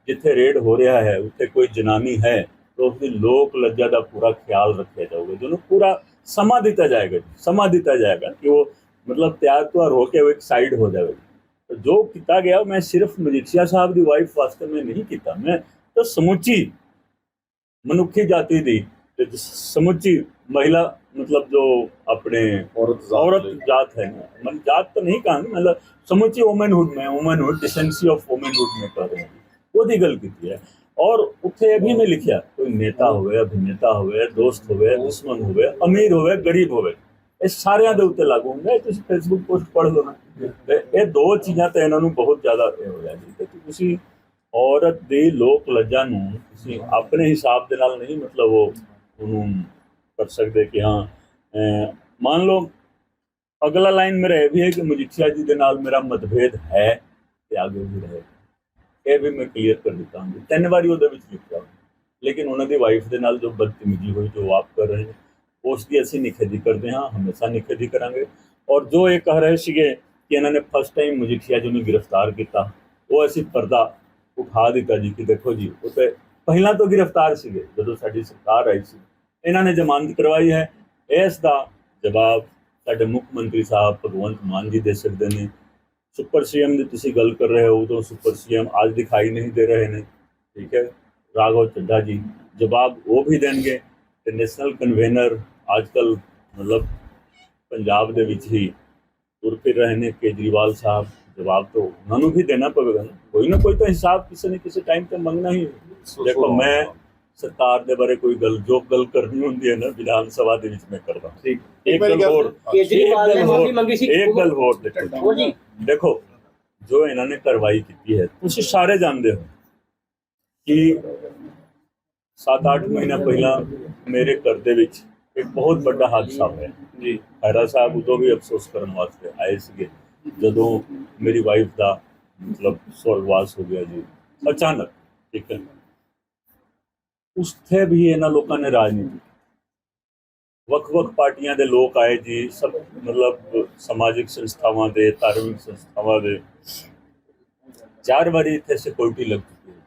ਜਿੱਥੇ ਰੇਡ ਹੋ ਰਿਹਾ ਹੈ ਉੱਥੇ ਕੋਈ ਜਨਾਨੀ ਹੈ ਤਾਂ ਉਸਦੀ ਲੋਕ ਲੱਜਾ ਦਾ ਪੂਰਾ ਖਿਆਲ ਰੱਖਿਆ ਜਾਊਗਾ। ਜਿਹਨੂੰ ਪੂਰਾ ਸਮਾਂ ਦਿੱਤਾ ਜਾਏਗਾ ਜੀ, ਸਮਾਂ ਦਿੱਤਾ ਜਾਏਗਾ ਕਿ ਉਹ ਮਤਲਬ ਤਿਆਰ ਤੁਆਰ ਹੋ ਕੇ ਉਹ ਇੱਕ ਸਾਈਡ ਹੋ ਜਾਵੇਗੀ ਜੋ ਕੀਤਾ ਗਿਆ ਉਹ ਮੈਂ ਸਿਰਫ ਮਜੀਠੀਆ ਸਾਹਿਬ ਦੀ ਵਾਈਫ ਵਾਸਤੇ ਮੈਂ ਨਹੀਂ ਕੀਤਾ। ਮੈਂ ਤਾਂ ਸਮੁੱਚੀ ਮਨੁੱਖੀ ਜਾਤੀ ਦੀ ਸਮੁੱਚੀ ਮਹਿਲਾ ਮਤਲਬ ਜੋ ਆਪਣੇ औरत औरत जात है मतलब जात तो नहीं कहा मतलब ਸਮੁੱਚੀ ਵੂਮਨਹੁੱਡ में ਵੂਮਨਹੁੱਡ डिसेंसी ऑफ वुमेनहुड में कर रहे हैं ਉਹਦੀ ਗੱਲ ਕੀਤੀ ਹੈ ਔਰ ਉੱਥੇ ਇਹ ਵੀ ਮੈਂ ਲਿਖਿਆ ਕੋਈ ਨੇਤਾ ਹੋਵੇ ਅਭਿਨੇਤਾ ਹੋਵੇ ਦੋਸਤ ਹੋਵੇ ਦੁਸ਼ਮਣ ਹੋਵੇ ਅਮੀਰ ਹੋਵੇ ਗਰੀਬ ਹੋਵੇ ਇਹ ਸਾਰਿਆਂ ਦੇ ਉੱਤੇ ਲਾਗੂ ਹੁੰਦਾ ਹੈ ਤੁਸੀਂ ਫੇਸਬੁੱਕ ਪੋਸਟ ਪੜ੍ਹ ਲਓ ਨਾ ਤੇ ਇਹ ਦੋ ਚੀਜ਼ਾਂ ਤੇ ਇਹਨਾਂ ਨੂੰ ਬਹੁਤ ਜ਼ਿਆਦਾ ਇਹ ਹੋਇਆ ਜੀ ਤੇ ਤੁਸੀਂ ਔਰਤ ਦੀ ਲੋਕ ਲੱਜਾ ਨੂੰ ਤੁਸੀਂ ਆਪਣੇ ਹਿਸਾਬ ਦੇ ਨਾਲ ਨਹੀਂ ਮਤਲਬ ਉਹ ਉਹਨੂੰ ਕਰ ਸਕਦੇ ਕਿ ਹਾਂ ਅਹ, ਮੰਨ ਲਓ ਅਗਲਾ ਲਾਈਨ ਮੇਰਾ ਇਹ ਵੀ ਹੈ ਕਿ ਮਜੀਠੀਆ ਜੀ ਦੇ ਨਾਲ ਮੇਰਾ ਮਤਭੇਦ ਹੈ ਤੇ ਅੱਗੇ ਵੀ ਰਹੇ। ਇਹ ਵੀ ਮੈਂ ਕਲੀਅਰ ਕਰ ਦਿੱਤਾ ਹਾਂ। ਤਿੰਨ ਵਾਰੀ ਉਹਦੇ ਵਿੱਚ ਲਿਖਿਆ ਲੇਕਿਨ ਉਹਨਾਂ ਦੀ ਵਾਈਫ ਦੇ ਨਾਲ ਜੋ ਬਦਤਮੀਜ਼ੀ ਹੋਈ ਜੋ ਆਪ ਕਰ ਰਹੇ ਨੇ ਉਸ ਦੀ ਅਸੀਂ ਨਿਖੇਧੀ ਕਰਦੇ ਹਾਂ ਹਮੇਸ਼ਾ ਨਿਖੇਧੀ ਕਰਾਂਗੇ। ਔਰ ਜੋ ਇਹ ਕਹਿ ਰਹੇ ਸੀਗੇ ਕਿ ਇਹਨਾਂ ਨੇ ਫਸਟ ਟਾਈਮ ਮਜੀਠੀਆ ਜੀ ਨੂੰ ਗ੍ਰਿਫਤਾਰ ਕੀਤਾ ਉਹ ਅਸੀਂ ਪਰਦਾ ਉਠਾ ਦਿੱਤਾ ਜੀ ਕਿ ਦੇਖੋ ਜੀ ਉਹ ਤੇ ਪਹਿਲਾਂ ਤੋਂ ਗ੍ਰਿਫਤਾਰ ਸੀਗੇ ਜਦੋਂ ਸਾਡੀ ਸਰਕਾਰ ਆਈ ਸੀ। ਇਹਨਾਂ ਨੇ ਜ਼ਮਾਨਤ ਕਰਵਾਈ ਹੈ ਇਸ ਦਾ ਜਵਾਬ ਸਾਡੇ ਮੁੱਖ ਮੰਤਰੀ ਸਾਹਿਬ ਭਗਵੰਤ ਮਾਨ ਜੀ ਦੇ ਸਕਦੇ ਨੇ। ਸੁਪਰ ਸੀਐਮ ਦੀ ਤੁਸੀਂ ਗੱਲ ਕਰ ਰਹੇ ਹੋ ਉਦੋਂ ਸੁਪਰ ਸੀਐਮ ਅੱਜ ਦਿਖਾਈ ਨਹੀਂ ਦੇ ਰਹੇ ਨੇ। ਠੀਕ ਹੈ ਰਾਘਵ ਚੱਡਾ ਜੀ ਜਵਾਬ ਉਹ ਵੀ ਦੇਣਗੇ ਤੇ ਨੈਸ਼ਨਲ ਕਨਵੀਨਰ ਅੱਜਕੱਲ ਮਤਲਬ ਪੰਜਾਬ ਦੇ ਵਿੱਚ ਹੀ ਤੁਰ ਫਿਰ ਰਹੇ ਨੇ। ਕੇਜਰੀਵਾਲ ਸਾਹਿਬ ਜਵਾਬ ਤਾਂ ਉਹਨਾਂ ਨੂੰ ਵੀ ਦੇਣਾ ਪਵੇਗਾ ਕੋਈ ਨਾ ਕੋਈ ਤਾਂ ਹਿਸਾਬ ਕਿਸੇ ਨੇ ਕਿਸੇ ਟਾਈਮ ਤੇ ਮੰਗਣਾ ਹੀ ਹੈ। ਦੇਖੋ ਮੈਂ ਸਰਕਾਰ ਦੇ ਬਾਰੇ ਕੋਈ ਗੱਲ ਜੋ ਗੱਲ ਕਰਨੀ ਹੁੰਦੀ ਹੈ ਨਾ ਵਿਧਾਨ ਸਭਾ ਦੇ ਵਿੱਚ ਮੈਂ ਕਰਦਾ। ਠੀਕ। ਇੱਕ ਗੱਲ ਹੋਰ ਕੇਜਰੀਵਾਲ ਇੱਕ ਨੇ ਮਾਫੀ ਹੋਰ- ਮੰਗੀ ਸੀ ਇੱਕ ਗੱਲ ਹੋਰ ਦੇਖੋ। ਜੀ। ਦੇਖੋ ਜੋ ਇਹਨਾਂ ਨੇ ਕਾਰਵਾਈ ਕੀਤੀ ਹੈ ਤੁਸੀਂ ਸਾਰੇ ਜਾਣਦੇ ਹੋ ਕਿ 7-8 ਮਹੀਨਾ ਪਹਿਲਾਂ ਮੇਰੇ ਘਰ ਦੇ ਵਿੱਚ ਇੱਕ ਬਹੁਤ ਵੱਡਾ ਹਾਦਸਾ ਹੋਇਆ। ਜੀ। ਖੈਰਾ ਸਾਹਿਬ ਉਦੋਂ ਵੀ ਅਫਸੋਸ ਕਰਨ ਵਾਸਤੇ ਆਏ ਸੀਗੇ। ਜਦੋਂ ਮੇਰੀ ਵਾਈਫ ਦਾ ਮਤਲਬ ਸਵਰਗਵਾਸ ਹੋ ਗਿਆ ਜੀ ਅਚਾਨਕ ਠੀਕ ਹੈ ਉਸਥੇ ਵੀ ਇਹਨਾਂ ਲੋਕਾਂ ਨੇ ਰਾਜਨੀਤੀ ਵੱਖ-ਵੱਖ ਪਾਰਟੀਆਂ ਦੇ ਲੋਕ ਆਏ ਜੀ, ਸਭ ਮਤਲਬ ਸਮਾਜਿਕ ਸੰਸਥਾਵਾਂ ਦੇ, ਧਾਰਮਿਕ ਸੰਸਥਾਵਾਂ ਦੇ। ਚਾਰ ਵਾਰੀ ਇੱਥੇ ਸਿਕਿਉਰਿਟੀ ਲੱਗ ਚੁੱਕੀ ਹੈ।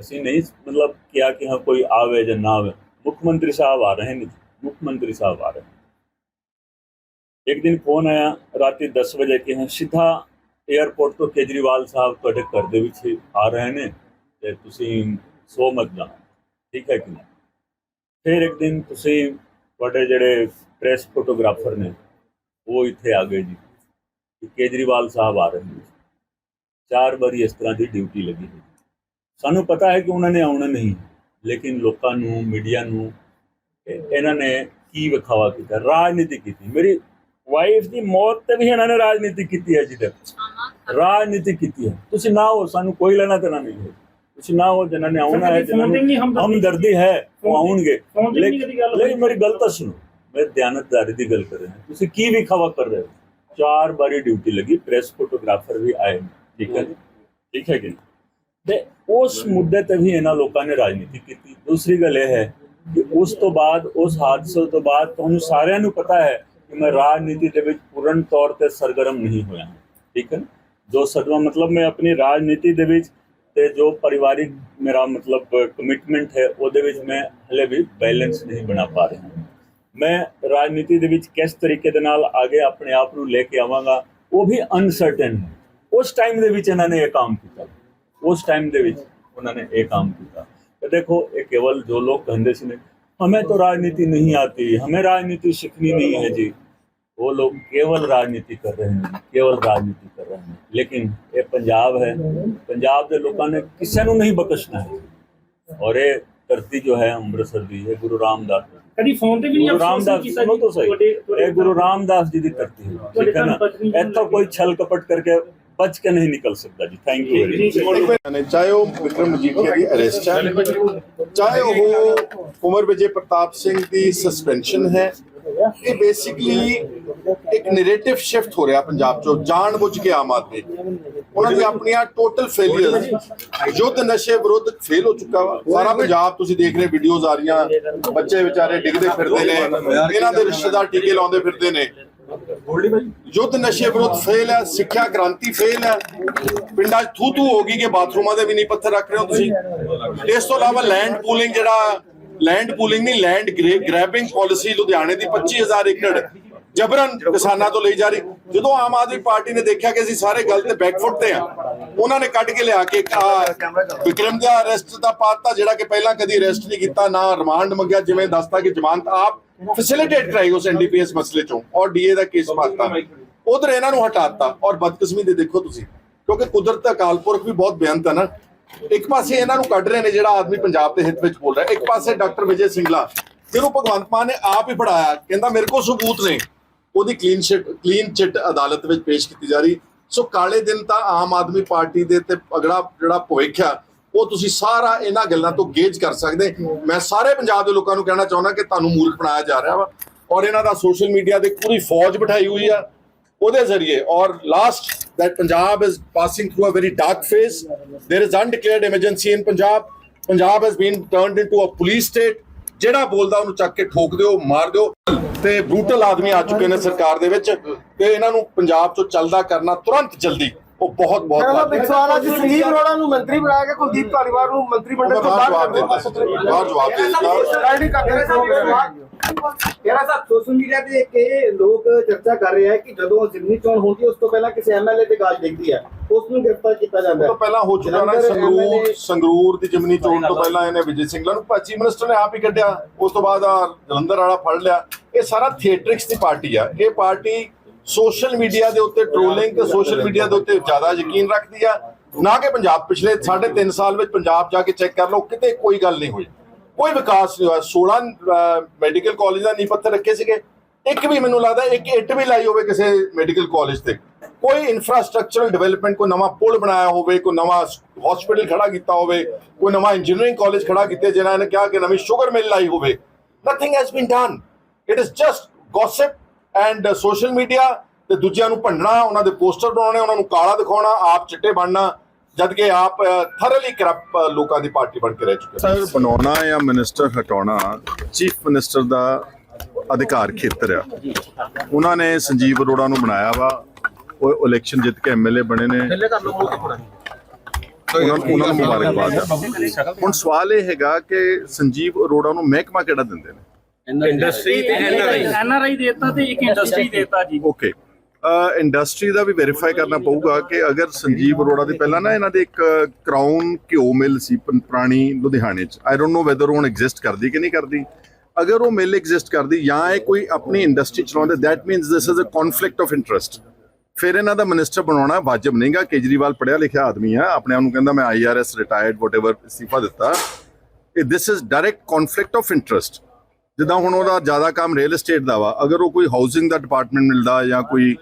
ਅਸੀਂ ਨਹੀਂ ਮਤਲਬ ਕਿਹਾ ਕਿ ਹਾਂ ਕੋਈ ਆਵੇ ਜਾਂ ਨਾ ਆਵੇ। ਮੁੱਖ ਮੰਤਰੀ ਸਾਹਿਬ ਆ ਰਹੇ ਨੇ ਮੁੱਖ ਮੰਤਰੀ ਸਾਹਿਬ ਆ ਰਹੇ ਨੇ। ਇੱਕ ਦਿਨ ਫੋਨ ਆਇਆ ਰਾਤੀ 10 ਵਜੇ ਕਿ ਹਾਂ ਸਿੱਧਾ 에ਅਰਪੋਰਟ ਤੋਂ ਕੇਜਰੀਵਾਲ ਸਾਹਿਬ ਤੁਹਾਡੇ ਘਰ ਦੇ ਵਿੱਚ ਆ ਰਹੇ ਨੇ ਤੇ ਤੁਸੀਂ ਸੋ ਮਤ ਜਾਣਾ। ਠੀਕ ਹੈ ਕਿ ਨਹੀਂ? ਫਿਰ ਇੱਕ ਦਿਨ ਤੁਸੀਂ ਤੁਹਾਡੇ ਜਿਹੜੇ ਪ੍ਰੈਸ ਫੋਟੋਗ੍ਰਾਫਰ ਨੇ ਉਹ ਇੱਥੇ ਆ ਗਏ ਜੀ। ਕਿ ਕੇਜਰੀਵਾਲ ਸਾਹਿਬ ਆ ਰਹੇ ਨੇ। ਚਾਰ ਵਾਰੀ ਇਸ ਤਰ੍ਹਾਂ ਦੀ ਡਿਊਟੀ ਲੱਗੀ ਹੋਈ। ਸਾਨੂੰ ਪਤਾ ਹੈ ਕਿ ਉਹਨਾਂ ਨੇ ਆਉਣਾ ਨਹੀਂ ਲੇਕਿਨ ਲੋਕਾਂ ਨੂੰ ਮੀਡੀਆ ਨੂੰ ਇਹ- ਇਹਨਾਂ ਨੇ ਕੀ ਵਿਖਾਵਾ ਕੀਤਾ? ਰਾਜਨੀਤੀ ਕੀਤੀ। ਮੇਰੀ ਵਾਈਫ ਦੀ ਮੌਤ ਤੇ ਵੀ ਇਹਨਾਂ ਨੇ ਰਾਜਨੀਤੀ ਕੀਤੀ ਹੈ ਜੀ। ਤੱਕ ਰਾਜਨੀਤੀ ਕੀਤੀ ਹੈ। ਤੁਸੀਂ ਨਾ ਹੋ ਸਾਨੂੰ ਕੋਈ ਲੈਣਾ ਦੇਣਾ ਨਹੀਂ ਹੈ। ਤੁਸੀਂ ਨਾ ਹੋ ਜਿਨ੍ਹਾਂ ਨੇ ਆਉਣਾ ਹੈ ਜਿਨ੍ਹਾਂ ਨੂੰ ਹਮਦਰਦੀ- ਹੈ ਉਹ ਆਉਣਗੇ। ਲੇਕਿਨ ਮੇਰੀ ਗੱਲ ਤਾਂ ਸੁਣੋ ਮੈਂ ਦਿਆਨਤਦਾਰੀ ਦੀ ਗੱਲ ਕਰ ਰਿਹਾ। ਤੁਸੀਂ ਕੀ ਵਿਖਾਵਾ ਕਰ ਰਹੇ ਹੋ? ਚਾਰ ਵਾਰੀ ਡਿਊਟੀ ਲੱਗੀ ਪ੍ਰੈਸ ਫੋਟੋਗ੍ਰਾਫਰ ਵੀ ਆਏ ਠੀਕ ਹੈ ਠੀਕ ਹੈ ਕਿ? ਤੇ ਉਸ ਮੁੱਦੇ ਤੇ ਵੀ ਇਹਨਾਂ ਲੋਕਾਂ ਨੇ ਰਾਜਨੀਤੀ ਕੀਤੀ। ਦੂਸਰੀ ਗੱਲ ਇਹ ਹੈ ਕਿ ਉਸ ਤੋਂ ਬਾਅਦ ਉਸ ਹਾਦਸੇ ਤੋਂ ਬਾਅਦ ਤੁਹਾਨੂੰ ਸਾਰਿਆਂ ਨੂੰ ਪਤਾ ਹੈ ਕਿ ਮੈਂ ਰਾਜਨੀਤੀ ਦੇ ਵਿੱਚ ਪੂਰਨ ਤੌਰ ਤੇ ਸਰਗਰਮ ਨਹੀਂ ਹੋਇਆ। ਠੀਕ ਹੈ? ਜੋ ਸਦਮਾ ਮਤਲਬ ਮੈਂ ਆਪਣੀ ਰਾਜਨੀਤੀ ਦੇ ਵਿੱਚ ਤੇ ਜੋ ਪਰਿਵਾਰਿਕ ਮੇਰਾ ਮਤਲਬ ਕਮਿਟਮੈਂਟ ਹੈ, ਉਹਦੇ ਵਿੱਚ ਮੈਂ ਹਲੇ ਵੀ ਬੈਲੈਂਸ ਨਹੀਂ ਬਣਾ ਪਾ ਰਿਹਾ। ਮੈਂ ਰਾਜਨੀਤੀ ਦੇ ਵਿੱਚ ਕਿਸ ਤਰੀਕੇ ਦੇ ਨਾਲ ਆਗੇ ਆਪਣੇ ਆਪ ਨੂੰ ਲੈ ਕੇ ਆਵਾਂਗਾ, ਉਹ ਵੀ ਅਨਸਰਟਨ ਉਸ ਟਾਈਮ ਦੇ ਵਿੱਚ ਇਹਨਾਂ ਨੇ ਇਹ ਕੰਮ ਕੀਤਾ। ਉਸ ਟਾਈਮ ਦੇ ਵਿੱਚ ਉਹਨਾਂ ਨੇ ਇਹ ਕੰਮ ਕੀਤਾ। ਤੇ ਦੇਖੋ, ਇਹ ਕੇਵਲ ਜੋ ਲੋਕ ਕਹਿੰਦੇ ਸੀ ਨੇ, ਹਮੇ ਤਾਂ ਰਾਜਨੀਤੀ ਨਹੀਂ ਆਤੀ, ਹਮੇ ਰਾਜਨੀਤੀ ਸਿੱਖਣੀ ਨਹੀਂ ਹੈ ਜੀ। वो लोग केवल राजनीति कर रहे हैं केवल राजनीति कर रहे हैं लेकिन ये पंजाब है पंजाब के लोगों ने किसी ਨੂੰ नहीं बख्शना है और ये ਧਰਤੀ ਜੋ ਹੈ ਅੰਮ੍ਰਿਤਸਰ ਦੀ ਇਹ ਗੁਰੂ ਰਾਮਦਾਸ ਦੀ ਕਦੀ ਫੋਨ ਤੇ ਵੀ ਨਹੀਂ ਗੁਰੂ ਅਫਸੋਸ ਰਾਮਦਾਸ ਕੀਤਾ ਸੁਣੋ ਤਾਂ ਸਹੀ ਤੁਹਾਡੇ- ਤੁਹਾਡੇ ਇਹ ਗੁਰੂ ਰਾਮਦਾਸ ਜੀ ਦੀ ਧਰਤੀ ਹੈ ਤੁਹਾਡੇ ਠੀਕ ਹੈ ਨਾ ਧਰਮ ਪਤਨੀ ਜੀ ਨੂੰ ਇੱਥੋਂ ਕੋਈ ਛਲ ਕਪਟ ਕਰਕੇ ਬਚ ਕੇ ਨਹੀਂ ਨਿਕਲ ਸਕਦਾ ਜੀ ਥੈਂਕ ਯੂ ਵੈਰੀ ਮਚ ਨੇ ਚਾਹੇ ਉਹ ਵਿਕਰਮ ਮਜੀਠੀਆ ਦੀ ਅਰੈਸਟ ਹੈ ਚਾਹੇ ਉਹ ਕੁਮਰ ਵਿਜੇ ਪ੍ਰਤਾਪ ਸਿੰਘ ਦੀ ਸਸਪੈਂਸ਼ਨ ਹੈ ਇਹ ਬੇਸਿਕਲੀ ਇੱਕ ਨੈਰੇਟਿਵ ਸ਼ਿਫਟ ਹੋ ਰਿਹਾ ਪੰਜਾਬ ਚੋਂ ਜਾਣ ਕੇ ਆਮ ਆਦਮੀ। ਉਹਨਾਂ ਦੀ ਆਪਣੀਆਂ ਟੋਟਲ ਫੇਲਿਅਰਸ ਯੁੱਧ ਨਸ਼ੇ ਵਿਰੁੱਧ ਫੇਲ ਹੋ ਚੁੱਕਾ ਵਾ। ਸਾਰਾ ਪੰਜਾਬ ਤੁਸੀਂ ਦੇਖ ਰਹੇ ਵੀਡੀਓਜ਼ ਆ ਰਹੀਆਂ। ਬੱਚੇ ਵਿਚਾਰੇ ਡਿੱਗਦੇ ਫਿਰਦੇ ਨੇ। ਇਹਨਾਂ ਦੇ ਰਿਸ਼ਤੇਦਾਰ ਟੀਕੇ ਲਾਉਂਦੇ ਫਿਰਦੇ ਨੇ। ਯੁੱਧ ਨਸ਼ੇ ਵਿਰੁੱਧ ਫੇਲ ਹੈ, ਸਿੱਖਿਆ ਕ੍ਰਾਂਤੀ ਫੇਲ ਹੈ। ਪਿੰਡਾਂ 'ਚ ਥੂ ਥੂ ਹੋ ਗਈ ਕਿ ਬਾਥਰੂਮਾਂ ਦੇ ਵੀ ਨਹੀਂ ਪੱਥਰ ਰੱਖ ਰਹੇ ਹੋ ਤੁਸੀਂ। ਇਸ ਤੋਂ ਇਲਾਵਾ ਲੈਂਡ ਪੂਲਿੰਗ ਜਿਹੜਾ ਲੈਂਡ ਪੂਲਿੰਗ ਨਹੀਂ ਲੈਂਡ ਗ੍ਰੈਬਿੰਗ ਪਾਲਿਸੀ ਲੁਧਿਆਣੇ ਦੀ 25000 ਏਕੜ ਜਬਰਨ ਕਿਸਾਨਾਂ ਤੋਂ ਲਈ ਜਾ ਰਹੀ। ਜਦੋਂ ਆਮ ਆਦਮੀ ਪਾਰਟੀ ਨੇ ਦੇਖਿਆ ਕਿ ਅਸੀਂ ਸਾਰੇ ਗਲਤ ਬੈਕਫੁੱਟ ਤੇ ਆ, ਉਹਨਾਂ ਨੇ ਕੱਢ ਕੇ ਲਿਆ ਕੇ ਵਿਕਰਮ ਦਾ ਅਰੈਸਟ ਦਾ ਪਾਤਾ ਜਿਹੜਾ ਕਿ ਪਹਿਲਾਂ ਕਦੀ ਅਰੈਸਟ ਨਹੀਂ ਕੀਤਾ, ਨਾ ਰਿਮਾਂਡ ਮੰਗਿਆ, ਜਿਵੇਂ ਦੱਸਤਾ ਕਿ ਜ਼ਮਾਨਤ ਆਪ ਫੈਸਿਲਿਟੇਟ ਕਰਾਈ ਉਸ ਐਨਡੀਪੀਐਸ ਮਸਲੇ ਚੋਂ ਔਰ ਡੀਏ ਦਾ ਕੇਸ ਪਾਤਾ ਉਧਰ ਇਹਨਾਂ ਨੂੰ ਹਟਾਤਾ ਔਰ ਬਦਕਿਸਮੀ ਦੇ ਦੇਖੋ ਤੁਸੀਂ, ਕਿਉਂਕਿ ਕੁਦਰਤ ਦਾ ਅਕਾਲ ਪੁਰਖ ਵੀ ਬਹੁਤ ਬੇਅੰਤ ਹੈ ਨਾ। ਇੱਕ ਪਾਸੇ ਇਹਨਾਂ ਨੂੰ ਕੱਢ ਰਹੇ ਨੇ ਜਿਹੜਾ ਆਦਮੀ ਪੰਜਾਬ ਦੇ ਹਿੱਤ ਵਿੱਚ ਬੋਲ ਰਿਹਾ। ਇੱਕ ਪਾਸੇ ਡਾਕਟਰ ਵਿਜੇ ਸਿੰਗਲਾ ਜਿਹਨੂੰ ਭਗਵੰਤ ਮਾਨ ਨੇ ਆਪ ਹੀ ਫੜਾਇਆ। ਕਹਿੰਦਾ ਮੇਰੇ ਕੋਲ ਸਬੂਤ ਨੇ। ਉਹਦੀ ਕਲੀਨ ਚਿੱਟ ਕਲੀਨ ਚਿੱਟ ਅਦਾਲਤ ਵਿੱਚ ਪੇਸ਼ ਕੀਤੀ ਜਾ ਰਹੀ। ਸੋ ਕਾਲੇ ਦਿਨ ਤਾਂ ਆਮ ਆਦਮੀ ਪਾਰਟੀ ਦੇ ਤੇ ਅਗੜਾ ਜਿਹੜਾ ਭਵਿੱਖ ਆ, ਉਹ ਤੁਸੀਂ ਸਾਰਾ ਇਹਨਾਂ ਗੱਲਾਂ ਤੋਂ ਗੇਜ ਕਰ ਸਕਦੇ। ਮੈਂ ਸਾਰੇ ਪੰਜਾਬ ਦੇ ਲੋਕਾਂ ਨੂੰ ਕਹਿਣਾ ਚਾਹੁੰਦਾ ਕਿ ਤੁਹਾਨੂੰ ਮੂਰਖ ਬਣਾਇਆ ਜਾ ਰਿਹਾ ਵਾ। ਔਰ ਇਹਨਾਂ ਦਾ ਸੋਸ਼ਲ ਮੀਡੀਆ ਤੇ ਪੂਰੀ ਫੌਜ ਬਿਠਾਈ ਹੋਈ ਆ। ਉਹਦੇ ਜ਼ਰੀਏ ਔਰ last that Punjab is passing through a very dark phase. There is undeclared emergency in Punjab. Punjab has been turned into a police state. ਜਿਹੜਾ ਬੋਲਦਾ ਉਹਨੂੰ ਚੱਕ ਕੇ ਠੋਕ ਦਿਓ ਮਾਰ ਦਿਓ ਤੇ ਬਰੂਟਲ ਆਦਮੀ ਆ ਚੁੱਕੇ ਨੇ ਸਰਕਾਰ ਦੇ ਵਿੱਚ ਤੇ ਇਹਨਾਂ ਨੂੰ ਪੰਜਾਬ ਤੋਂ ਚੱਲਦਾ ਕਰਨਾ ਤੁਰੰਤ ਜਲਦੀ ਉਹ ਬਹੁਤ ਬਹੁਤ ਇੱਕ ਹੈ। ਸਵਾਲ ਅੱਜ ਸੰਜੀਵ ਅਰੋੜਾ ਨੂੰ ਮੰਤਰੀ ਬਣਾਇਆ ਗਿਆ ਕੁਲਦੀਪ ਧਾਲੀਵਾਲ ਨੂੰ ਮੰਤਰੀ ਮੰਡਲ ਮੈਂ ਤੋਂ ਬਾਹਰ ਜਵਾਬ ਦੇ ਦਿੱਤਾ ਬਾਹਰ ਜਵਾਬ ਦੇ ਯਾਰਾ ਸਾਹਿਬ ਸੋਸ਼ਲ ਮੀਡੀਆ ਤੇ ਇਹ ਲੋਕ ਚਰਚਾ ਕਰ ਰਹੇ ਆ ਕਿ ਜਦੋਂ ਜ਼ਿਮਨੀ ਚੋਣ ਹੁੰਦੀ ਹੈ, ਉਸ ਤੋਂ ਪਹਿਲਾਂ ਕਿਸੇ ਐਮਐਲਏ ਤੇ ਗਾਲ ਡਿੱਗਦੀ ਹੈ। ਉਸ ਨੂੰ ਗ੍ਰਿਫਤਾਰ ਕੀਤਾ ਜਾਂਦਾ ਉਹ ਹੈ। ਤੋਂ ਪਹਿਲਾਂ ਹੋ ਚੁੱਕਾ ਨਾ ਜਲੰਧਰ ਸੰਗਰੂਰ MLA ਸੰਗਰੂਰ ਦੀ ਜਮਨੀ ਚੋਣ ਤੋਂ ਪਹਿਲਾਂ ਇਹਨੇ ਵਿਜੇ ਸਿੰਘਲਾ ਨੂੰ ਚੀਫ ਮਿਨਿਸਟਰ ਨੇ ਆਪ ਹੀ ਕੱਢਿਆ। ਉਸ ਤੋਂ ਬਾਅਦ ਆ ਜਲੰਧਰ ਵਾਲਾ ਫੜ ਲਿਆ। ਇਹ ਸਾਰਾ ਥੀਏਟਰਿਕਸ ਦੀ ਪਾਰਟੀ ਆ। ਇਹ ਪਾਰਟੀ ਸੋਸ਼ਲ ਮੀਡੀਆ ਦੇ ਉੱਤੇ ਟ੍ਰੋਲਿੰਗ ਤੇ ਸੋਸ਼ਲ ਮੀਡੀਆ ਦੇ ਉੱਤੇ ਜ਼ਿਆਦਾ ਯਕੀਨ ਰੱਖਦੀ ਆ। ਨਾ ਕਿ ਪੰਜਾਬ ਪਿਛਲੇ 3.5 ਸਾਲ ਵਿੱਚ ਪੰਜਾਬ ਜਾ ਕੇ ਚੈੱਕ ਕਰ ਲਓ, ਕਿਤੇ ਕੋਈ ਗੱਲ ਨਹੀਂ ਹੋਈ। ਕੋਈ ਵਿਕਾਸ ਨਹੀਂ ਹੋਇਆ। 16 ਮੈਡੀਕਲ ਕਾਲਜ ਦਾ ਨੀਂਹ ਪੱਥਰ ਰੱਖੇ ਸੀਗੇ। ਇੱਕ ਵੀ ਮੈਨੂੰ ਲੱਗਦਾ ਇੱਕ ਇੱਟ ਵੀ ਲਾਈ ਹੋਵੇ ਕਿਸੇ ਮੈਡੀਕਲ ਕਾਲਜ ਤੇ। ਕੋਈ ਇਨਫਰਾਸਟ੍ਰਕਚਰਲ ਡਿਵੈਲਪਮੈਂਟ ਕੋਈ ਨਵਾਂ ਪੁਲ ਬਣਾਇਆ ਹੋਵੇ, ਕੋਈ ਨਵਾਂ ਹਸਪੀਟਲ ਖੜਾ ਕੀਤਾ ਹੋਵੇ, ਕੋਈ ਨਵਾਂ ਇੰਜੀਨੀਅਰਿੰਗ ਕਾਲਜ ਖੜਾ ਕੀਤੇ ਜਿਨ੍ਹਾਂ ਨੇ ਕਿਹਾ ਕਿ ਨਵੀਂ ਸ਼ੂਗਰ ਮਿਲ ਲਾਈ ਹੋਵੇ। Nothing has been done it is just gossip and social media ਤੇ ਦੂਜਿਆਂ ਨੂੰ ਭੰਡਣਾ ਉਹਨਾਂ ਦੇ ਪੋਸਟਰ ਬਣਾਉਣੇ ਉਹਨਾਂ ਨੂੰ ਕਾਲਾ ਦਿਖਾਉਣਾ ਆਪ ਚਿੱਟੇ ਬਣਨਾ ਜਦ ਕਿ ਆਪ ਥਰਲੀ ਕਰਪਟ ਲੋਕਾਂ ਦੀ ਪਾਰਟੀ ਬਣ ਕੇ ਰਹਿ ਚੁੱਕੇ ਸਰ ਬਣਾਉਣਾ ਜਾਂ ਮਿਨਿਸਟਰ ਹਟਾਉਣਾ ਚੀਫ ਮਿਨਿਸਟਰ ਦਾ ਅਧਿਕਾਰ ਖੇਤਰ ਆ ਉਹਨਾਂ ਨੇ ਸੰਜੀਵ ਅਰੋੜਾ ਨੂੰ ਬਣਾਇਆ ਵਾ। ਉਹ ਇਲੈਕਸ਼ਨ ਜਿੱਤ ਕੇ ਐਮਐਲਏ ਬਣੇ ਨੇ। ਉਹਨਾਂ ਨੂੰ ਉਹਨਾਂ ਨੂੰ ਮੁਬਾਰਕਬਾਦ। ਆ। ਹੁਣ ਸਵਾਲ ਇਹ ਹੈਗਾ ਕਿ ਸੰਜੀਵ ਅਰੋੜਾ ਨੂੰ ਮਹਿਕਮਾ ਕਿਹੜਾ ਦਿੰਦੇ ਨੇ? ਇੰਡਸਟਰੀ ਤੇ ਐਨਆਰਆਈ ਐਨਆਰਆਈ ਦੇਤਾ ਤੇ ਇੱਕ ਇੰਡਸਟਰੀ ਦੇਤਾ ਜੀ। ਓਕੇ ਇੰਡਸਟਰੀ ਦਾ ਵੀ ਵੈਰੀਫਾਈ ਕਰਨਾ ਪਊਗਾ ਕਿ ਅਗਰ ਸੰਜੀਵ ਅਰੋੜਾ ਦੇ ਪਹਿਲਾਂ ਨਾ ਇਹਨਾਂ ਦੇ ਇੱਕ ਕਰਾਊਨ ਘਿਓ ਮਿਲ ਸੀ ਪੁਰਾਣੀ ਲੁਧਿਆਣੇ ਚ। ਆਈ ਡੋਨਟ ਨੋ ਵੈਦਰ ਉਹ ਐਗਜ਼ਿਸਟ ਕਰਦੀ ਕਿ ਨਹੀਂ ਕਰਦੀ। ਅਗਰ ਉਹ ਮਿਲ ਐਗਜ਼ਿਸਟ ਕਰਦੀ ਜਾਂ ਇਹ ਕੋਈ ਆਪਣੀ ਇੰਡਸਟਰੀ ਚਲਾਉਂਦੇ that means this is a conflict of interest ਫਿਰ ਇਹਨਾਂ ਦਾ ਮਿਨਿਸਟਰ ਬਣਾਉਣਾ ਵਾਜਬ ਨਹੀਂਗਾ। ਕੇਜਰੀਵਾਲ ਪੜਿਆ ਲਿਖਿਆ ਆਦਮੀ ਆ ਆਪਣੇ ਆਪ ਨੂੰ ਕਹਿੰਦਾ ਮੈਂ ਆਈਆਰਐਸ ਰਿਟਾਇਰਡ ਵਾਟਐਵਰ ਇਸਤੀਫਾ ਦਿੱਤਾ। ਇਹ this is direct conflict of interest ਜਿੱਦਾਂ ਹੁਣ ਉਹਦਾ ਜ਼ਿਆਦਾ ਕੰਮ ਰੀਅਲ ਏਸਟੇਟ ਦਾ ਵਾ, ਅਗਰ ਉਹ ਕੋਈ ਹਾਊਸਿੰਗ ਦਾ ਡਿਪਾਰਟਮੈਂਟ ਮਿਲਦਾ ਜਾਂ ਕੋਈ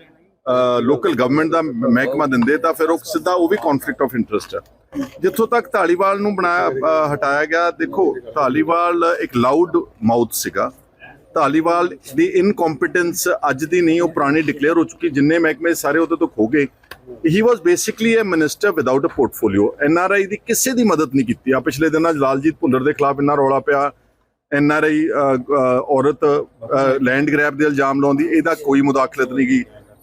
ਲੋਕਲ ਗਵਰਨਮੈਂਟ ਦਾ ਮਹਿਕਮਾ ਦਿੰਦੇ ਤਾਂ ਫਿਰ ਉਹ ਸਿੱਧਾ ਉਹ ਵੀ ਕਨਫਲਿਕਟ ਆਫ ਇੰਟਰਸਟ ਹੈ ਜਿੱਥੋਂ ਤੱਕ ਧਾਲੀਵਾਲ ਨੂੰ ਬਣਾਇਆ ਹਟਾਇਆ ਗਿਆ, ਦੇਖੋ ਧਾਲੀਵਾਲ ਇੱਕ ਲਾਊਡ ਮਾਊਥ ਸੀਗਾ। ਧਾਲੀਵਾਲ ਦੀ ਇਨਕੰਪੀਟੈਂਸ ਅੱਜ ਦੀ ਨਹੀਂ, ਉਹ ਪੁਰਾਣੀ ਡਿਕਲੇਅਰ ਹੋ ਚੁੱਕੀ, ਜਿੰਨੇ ਮਹਿਕਮੇ ਸਾਰੇ ਉਹਦੇ ਤੋਂ ਖੋ ਗਏ। He was basically a minister without a portfolio NRI ਦੀ ਕਿਸੇ ਦੀ ਮਦਦ ਨਹੀਂ ਕੀਤੀ। ਆ ਪਿਛਲੇ ਦਿਨਾਂ 'ਚ ਲਾਲਜੀਤ ਭੁੱਲਰ ਦੇ ਖਿਲਾਫ ਇੰਨਾ ਰੌਲਾ ਪਿਆ ਐੱਨ ਆਰ ਆਈ ਔਰਤ ਲੈਂਡ ਗ੍ਰੈਬ ਦੇ ਇਲਜ਼ਾਮ ਲਾਉਂਦੀ ਇਹਦਾ ਕੋਈ ਮੁਦਾਖਲਤ ਨਹੀਂ ਗਈ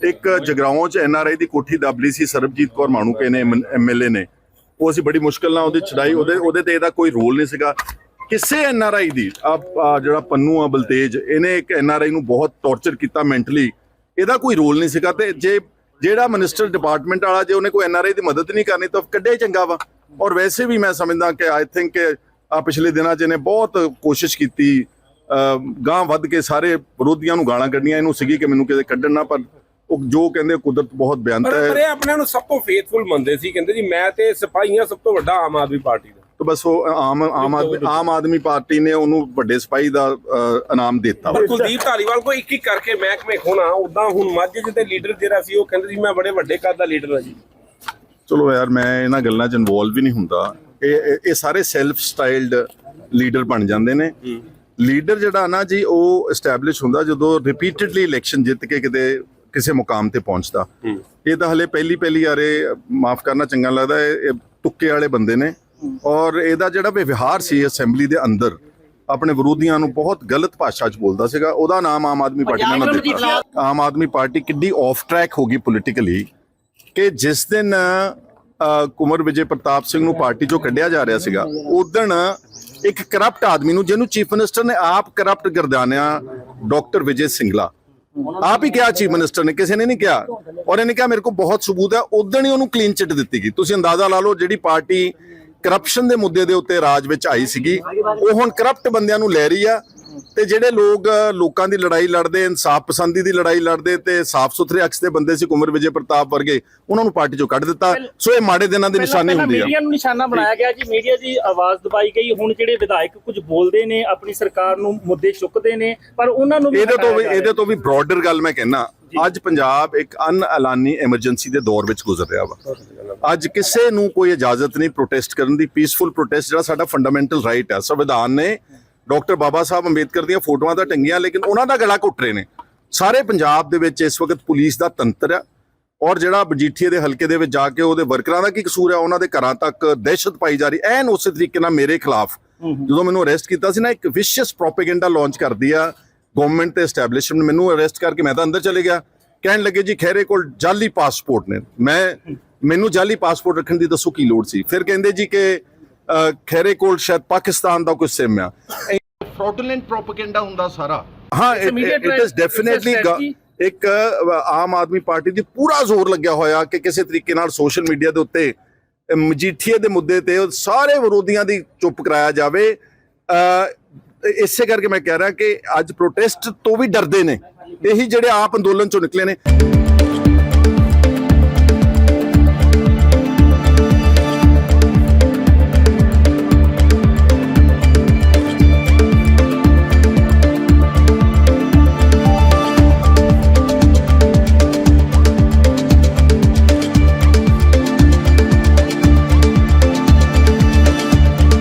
ਇੱਕ ਜਗਰਾਉਂ 'ਚ ਐੱਨ ਆਰ ਆਈ ਦੀ ਕੋਠੀ ਦੱਬ ਲਈ ਸੀ ਸਰਬਜੀਤ ਕੌਰ ਮਾਣੂਕੇ ਨੇ ਐਮਐਲਏ ਨੇ। ਉਹ ਅਸੀਂ ਬੜੀ ਮੁਸ਼ਕਲ ਨਾਲ ਉਹਦੀ ਛਡਾਈ, ਉਹਦੇ ਉਹਦੇ ਤੇ ਇਹਦਾ ਕੋਈ ਰੋਲ ਨਹੀਂ ਸੀਗਾ। ਕਿਸੇ ਐੱਨ ਆਰ ਆਈ ਦੀ, ਆ ਜਿਹੜਾ ਪੰਨੂ ਆ, ਬਲਤੇਜ, ਇਹਨੇ ਇੱਕ ਐੱਨ ਆਰ ਆਈ ਨੂੰ ਬਹੁਤ ਟੌਰਚਰ ਕੀਤਾ ਮੈਂਟਲੀ ਇਹਦਾ ਕੋਈ ਰੋਲ ਨਹੀਂ ਸੀਗਾ ਤੇ ਜੇ, ਜਿਹੜਾ ਮਿਨਿਸਟਰ ਡਿਪਾਰਟਮੈਂਟ ਵਾਲਾ, ਜੇ ਉਹਨੇ ਕੋਈ ਐੱਨ ਆਰ ਆਈ ਦੀ ਮਦਦ ਨਹੀਂ ਕਰਨੀ ਤਾਂ ਕੱਢਿਆ ਹੀ ਚੰਗਾ ਵਾ। ਔਰ ਵੈਸੇ ਵੀ ਮੈਂ ਸਮਝਦਾ ਕਿ ਆਈ ਥਿੰਕ ਪਿਛਲੇ ਦਿਨਾਂ 'ਚ ਇਹਨੇ ਬਹੁਤ ਕੋਸ਼ਿਸ਼ ਕੀਤੀ ਗਾਂ ਵੱਧ ਕੇ ਸਾਰੇ ਵਿਰੋਧੀਆਂ ਨੂੰ ਗਾਲਾਂ ਕੱਢੀਆਂ ਇਹਨੂੰ ਸੀਗੀ ਕਿ ਮੈਨੂੰ ਕਿਤੇ ਕੱਢਣ ਨਾ ਪਰ ਉਹ ਜੋ ਕਹਿੰਦੇ ਕੁਦਰਤ ਬਹੁਤ ਬਿਆੰਤ ਪਰ ਪਰ ਹੈ ਇਹ ਆਪਣੇ ਨੂੰ ਸਭ ਤੋਂ ਫੇਥਫੁਲ ਮੰਨਦੇ ਸੀ ਕਹਿੰਦੇ ਜੀ ਮੈਂ ਤੇ ਸਿਪਾਹੀਆਂ ਸਭ ਤੋਂ ਵੱਡਾ ਆਮ ਆਦਮੀ ਪਾਰਟੀ ਦਾ। ਤਾਂ ਬਸ ਉਹ ਆਮ ਆਮ ਆਦਮੀ ਆਮ ਆਦਮੀ ਪਾਰਟੀ ਨੇ ਉਹਨੂੰ ਵੱਡੇ ਸਿਪਾਹੀ ਦਾ ਇਨਾਮ ਦਿੱਤਾ। ਪਰ ਕੁਲਦੀਪ ਧਾਲੀਵਾਲ ਕੋ ਇੱਕ ਇੱਕ ਕਰਕੇ ਮਹਿਕਮੇ ਖੋਣਾ ਉਦਾਂ ਹੁਣ ਮਾਝੇ ਜਿਹਦੇ ਲੀਡਰ ਜਿਹੜਾ ਸੀ ਉਹ ਕਹਿੰਦੇ ਸੀ ਮੈਂ ਬੜੇ ਵੱਡੇ ਕੱਦ ਦਾ ਲੀਡਰ ਹਾਂ ਜੀ। ਚਲੋ ਯਾਰ ਮੈਂ ਇਹਨਾਂ ਗੱਲਾਂ 'ਚ ਇਨਵੋਲਵ ਹੀ ਨਹੀਂ ਹੁੰਦਾ। ਇਹ ਸਾਰੇ ਸੈਲਫ ਸਟਾਈਲਡ ਲੀਡਰ ਬਣ ਜਾਂਦੇ ਨੇ। ਲੀਡਰ ਜਿਹੜਾ ਨਾ ਜੀ ਉਹ ਐਸਟੈਬਲਿਸ਼ ਹੁੰਦਾ ਜਦੋਂ ਰਿਪੀਟਡਲੀ ਇਲੈਕਸ਼ਨ ਜਿੱਤ ਕੇ ਕਿਤੇ ਕਿਸੇ ਮੁਕਾਮ ਤੇ ਪਹੁੰਚਦਾ। ਇਹ ਤਾਂ ਹਲੇ ਪਹਿਲੀ ਪਹਿਲੀ ਯਾਰੇ ਮਾਫ ਕਰਨਾ ਚੰਗਾ ਲੱਗਦਾ ਇਹ ਇਹ ਤੁੱਕੇ ਵਾਲੇ ਬੰਦੇ ਨੇ। ਔਰ ਇਹਦਾ ਜਿਹੜਾ ਵਿਵਹਾਰ ਸੀ ਅਸੈਂਬਲੀ ਦੇ ਅੰਦਰ ਆਪਣੇ ਵਿਰੋਧੀਆਂ ਨੂੰ ਬਹੁਤ ਗਲਤ ਭਾਸ਼ਾ 'ਚ ਬੋਲਦਾ ਸੀਗਾ। ਉਹਦਾ ਨਾਮ ਆਮ ਆਦਮੀ ਪਾਰਟੀ ਨੇ ਨਾ ਦਿੱਤਾ ਆਮ ਆਦਮੀ ਪਾਰਟੀ ਕਿੱਡੀ ਆਫ ਟਰੈਕ ਹੋ ਗਈ ਪੋਲੀਟੀਕਲੀ ਕਿ ਜਿਸ ਦਿਨ ਅ, ਵਿਜੇ ਪ੍ਰਤਾਪ ਸਿੰਘ ਨੂੰ ਪਾਰਟੀ ਚੋਂ ਕੱਢਿਆ ਜਾ ਰਿਹਾ ਸੀਗਾ। ਉਦਣ ਇੱਕ ਕਰਪਟ ਆਦਮੀ ਨੂੰ ਜਿਹਨੂੰ ਚੀਫ ਮਿਨਿਸਟਰ ਨੇ ਆਪ ਕਰਪਟ ਗਰਦਾਨਿਆ ਡਾਕਟਰ ਵਿਜੇ ਸਿੰਗਲਾ। ਆਪ ਹੀ ਕਿਹਾ ਚੀਫ ਮਿਨਿਸਟਰ ਨੇ ਕਿਸੇ ਨੇ ਨਹੀਂ ਕਿਹਾ। ਔਰ ਇਹਨੇ ਕਿਹਾ ਮੇਰੇ ਕੋਲ ਬਹੁਤ ਸਬੂਤ ਹੈ। ਉਦਣ ਹੀ ਉਹਨੂੰ ਕਲੀਨ ਚਿੱਟ ਦਿੱਤੀ ਗਈ। ਤੁਸੀਂ ਅੰਦਾਜ਼ਾ ਲਾ ਲਓ ਜਿਹੜੀ ਪਾਰਟੀ ਕਰਪਸ਼ਨ ਦੇ ਮੁੱਦੇ ਦੇ ਉੱਤੇ ਰਾਜ ਵਿੱਚ ਆਈ ਸੀਗੀ ਉਹ ਹੁਣ ਕਰਪਟ ਬੰਦਿਆਂ ਨੂੰ ਲੈ ਰਹੀ ਆ। ਤੇ ਜਿਹੜੇ ਲੋਕ ਲੋਕਾਂ ਦੀ ਲੜਾਈ ਲੜਦੇ ਇਨਸਾਫ ਪਸੰਦੀ ਦੀ ਲੜਾਈ ਲੜਦੇ ਤੇ ਸਾਫ਼ ਸੁਥਰੇ ਅਕਸ ਦੇ ਬੰਦੇ ਸੀ ਕੁੰਵਰ ਵਿਜੇ ਪ੍ਰਤਾਪ ਵਰਗੇ ਉਹਨਾਂ ਨੂੰ ਪਾਰਟੀ ਚੋਂ ਕੱਢ ਦਿੱਤਾ। ਸੋ ਇਹ ਮਾੜੇ ਦਿਨਾਂ ਦੀ ਨਿਸ਼ਾਨੀ ਹੁੰਦੀ ਆ। ਮੀਡੀਆ ਨੂੰ ਨਿਸ਼ਾਨਾ ਬਣਾਇਆ ਗਿਆ ਜੀ। ਮੀਡੀਆ ਦੀ ਆਵਾਜ਼ ਦਬਾਈ ਗਈ। ਹੁਣ ਜਿਹੜੇ ਵਿਧਾਇਕ ਕੁਝ ਬੋਲਦੇ ਨੇ ਆਪਣੀ ਸਰਕਾਰ ਨੂੰ ਮੁੱਦੇ ਚੁੱਕਦੇ ਨੇ ਪਰ ਉਹਨਾਂ ਨੂੰ ਇਹਦੇ ਤੋਂ ਵੀ ਇਹਦੇ ਤੋਂ ਵੀ ਬ੍ਰੌਡਰ ਗੱਲ ਮੈਂ ਕਹਿਣਾ ਅੱਜ ਪੰਜਾਬ ਇੱਕ ਅਨਐਲਾਨੀ ਐਮਰਜੈਂਸੀ ਦੇ ਦੌਰ ਵਿੱਚ ਗੁਜ਼ਰ ਰਿਹਾ ਵਾ। ਅੱਜ ਕਿਸੇ ਨੂੰ ਕੋਈ ਇਜਾਜ਼ਤ ਨਹੀਂ ਪ੍ਰੋਟੈਸਟ ਕਰਨ ਦੀ। ਪੀਸਫੁਲ ਪ੍ਰੋਟੈਸਟ ਜਿਹੜਾ ਸਾਡਾ ਫੰਡਾਮੈਂਟਲ ਰਾਈਟ ਹੈ ਸੰਵਿਧਾਨ ਨੇ ਡਾਕਟਰ ਬਾਬਾ ਸਾਹਿਬ ਅੰਬੇਦਕਰ ਦੀਆਂ ਫੋਟੋਆਂ ਤਾਂ ਟੰਗੀਆਂ ਲੇਕਿਨ ਉਹਨਾਂ ਦਾ ਗਲਾ ਘੁੱਟ ਰਹੇ ਨੇ। ਸਾਰੇ ਪੰਜਾਬ ਦੇ ਵਿੱਚ ਇਸ ਵਕਤ ਪੁਲਿਸ ਦਾ ਤੰਤਰ ਆ ਔਰ ਜਿਹੜਾ ਬਜੀਠੀਏ ਦੇ ਹਲਕੇ ਦੇ ਵਿੱਚ ਜਾ ਕੇ ਉਹਦੇ ਵਰਕਰਾਂ ਦਾ ਕੀ ਕਸੂਰ ਹੈ ਉਹਨਾਂ ਦੇ ਘਰਾਂ ਤੱਕ ਦਹਿਸ਼ਤ ਪਾਈ ਜਾ ਰਹੀ। ਐਨ ਉਸੇ ਤਰੀਕੇ ਨਾਲ ਮੇਰੇ ਖਿਲਾਫ ਜਦੋਂ ਮੈਨੂੰ ਅਰੈਸਟ ਕੀਤਾ ਸੀ ਨਾ ਇੱਕ ਵਿਸ਼ੀਅਸ ਪ੍ਰੋਪੇਗੈਂਡਾ ਲਾਂਚ ਕਰਦੀ ਆ ਗਵਰਨਮੈਂਟ ਤੇ ਐਸਟੈਬਲਿਸ਼ਮੈਂਟ ਮੈਨੂੰ ਅਰੈਸਟ ਕਰਕੇ ਮੈਂ ਤਾਂ ਅੰਦਰ ਚਲੇ ਗਿਆ। ਕਹਿਣ ਲੱਗੇ ਜੀ ਖੈਰੇ ਕੋਲ ਜਾਲੀ ਪਾਸਪੋਰਟ ਨੇ। ਮੈਂ ਮੈਨੂੰ ਜਾਲੀ ਪਾਸਪੋਰਟ ਰੱਖਣ ਦੀ ਦੱਸੋ ਕੀ ਲੋੜ ਸੀ? ਫਿਰ ਕਹਿੰਦੇ ਜੀ ਕਿ ਖੈਰੇ ਕੋਲ ਸ਼ਾਇਦ ਪਾਕਿਸਤਾਨ ਦਾ ਕੋਈ ਸਿਮ ਆ। ਫ੍ਰੋਡੂਲੈਂਟ ਪ੍ਰੋਪੇਗੈਂਡਾ ਹੁੰਦਾ ਸਾਰਾ। ਹਾਂ ਇਟ ਇਜ਼ ਡੈਫੀਨਿਟਲੀ. ਇੱਕ ਆਮ ਆਦਮੀ ਪਾਰਟੀ ਦੀ ਪੂਰਾ ਜ਼ੋਰ ਲੱਗਿਆ ਹੋਇਆ ਕਿ ਕਿਸੇ ਤਰੀਕੇ ਨਾਲ ਸੋਸ਼ਲ ਮੀਡੀਆ ਦੇ ਉੱਤੇ ਮਜੀਠੀਏ ਦੇ ਮੁੱਦੇ ਤੇ ਸਾਰੇ ਵਿਰੋਧੀਆਂ ਦੀ ਚੁੱਪ ਕਰਾਇਆ ਜਾਵੇ। ਅ, ਇਸੇ ਕਰਕੇ ਮੈਂ ਕਹਿ ਰਿਹਾ ਕਿ ਅੱਜ ਪ੍ਰੋਟੈਸਟ ਤੋਂ ਵੀ ਡਰਦੇ ਨੇ। ਇਹੀ ਜਿਹੜੇ ਆਪ ਅੰਦੋਲਨ ਚੋਂ ਨਿਕਲੇ ਨੇ।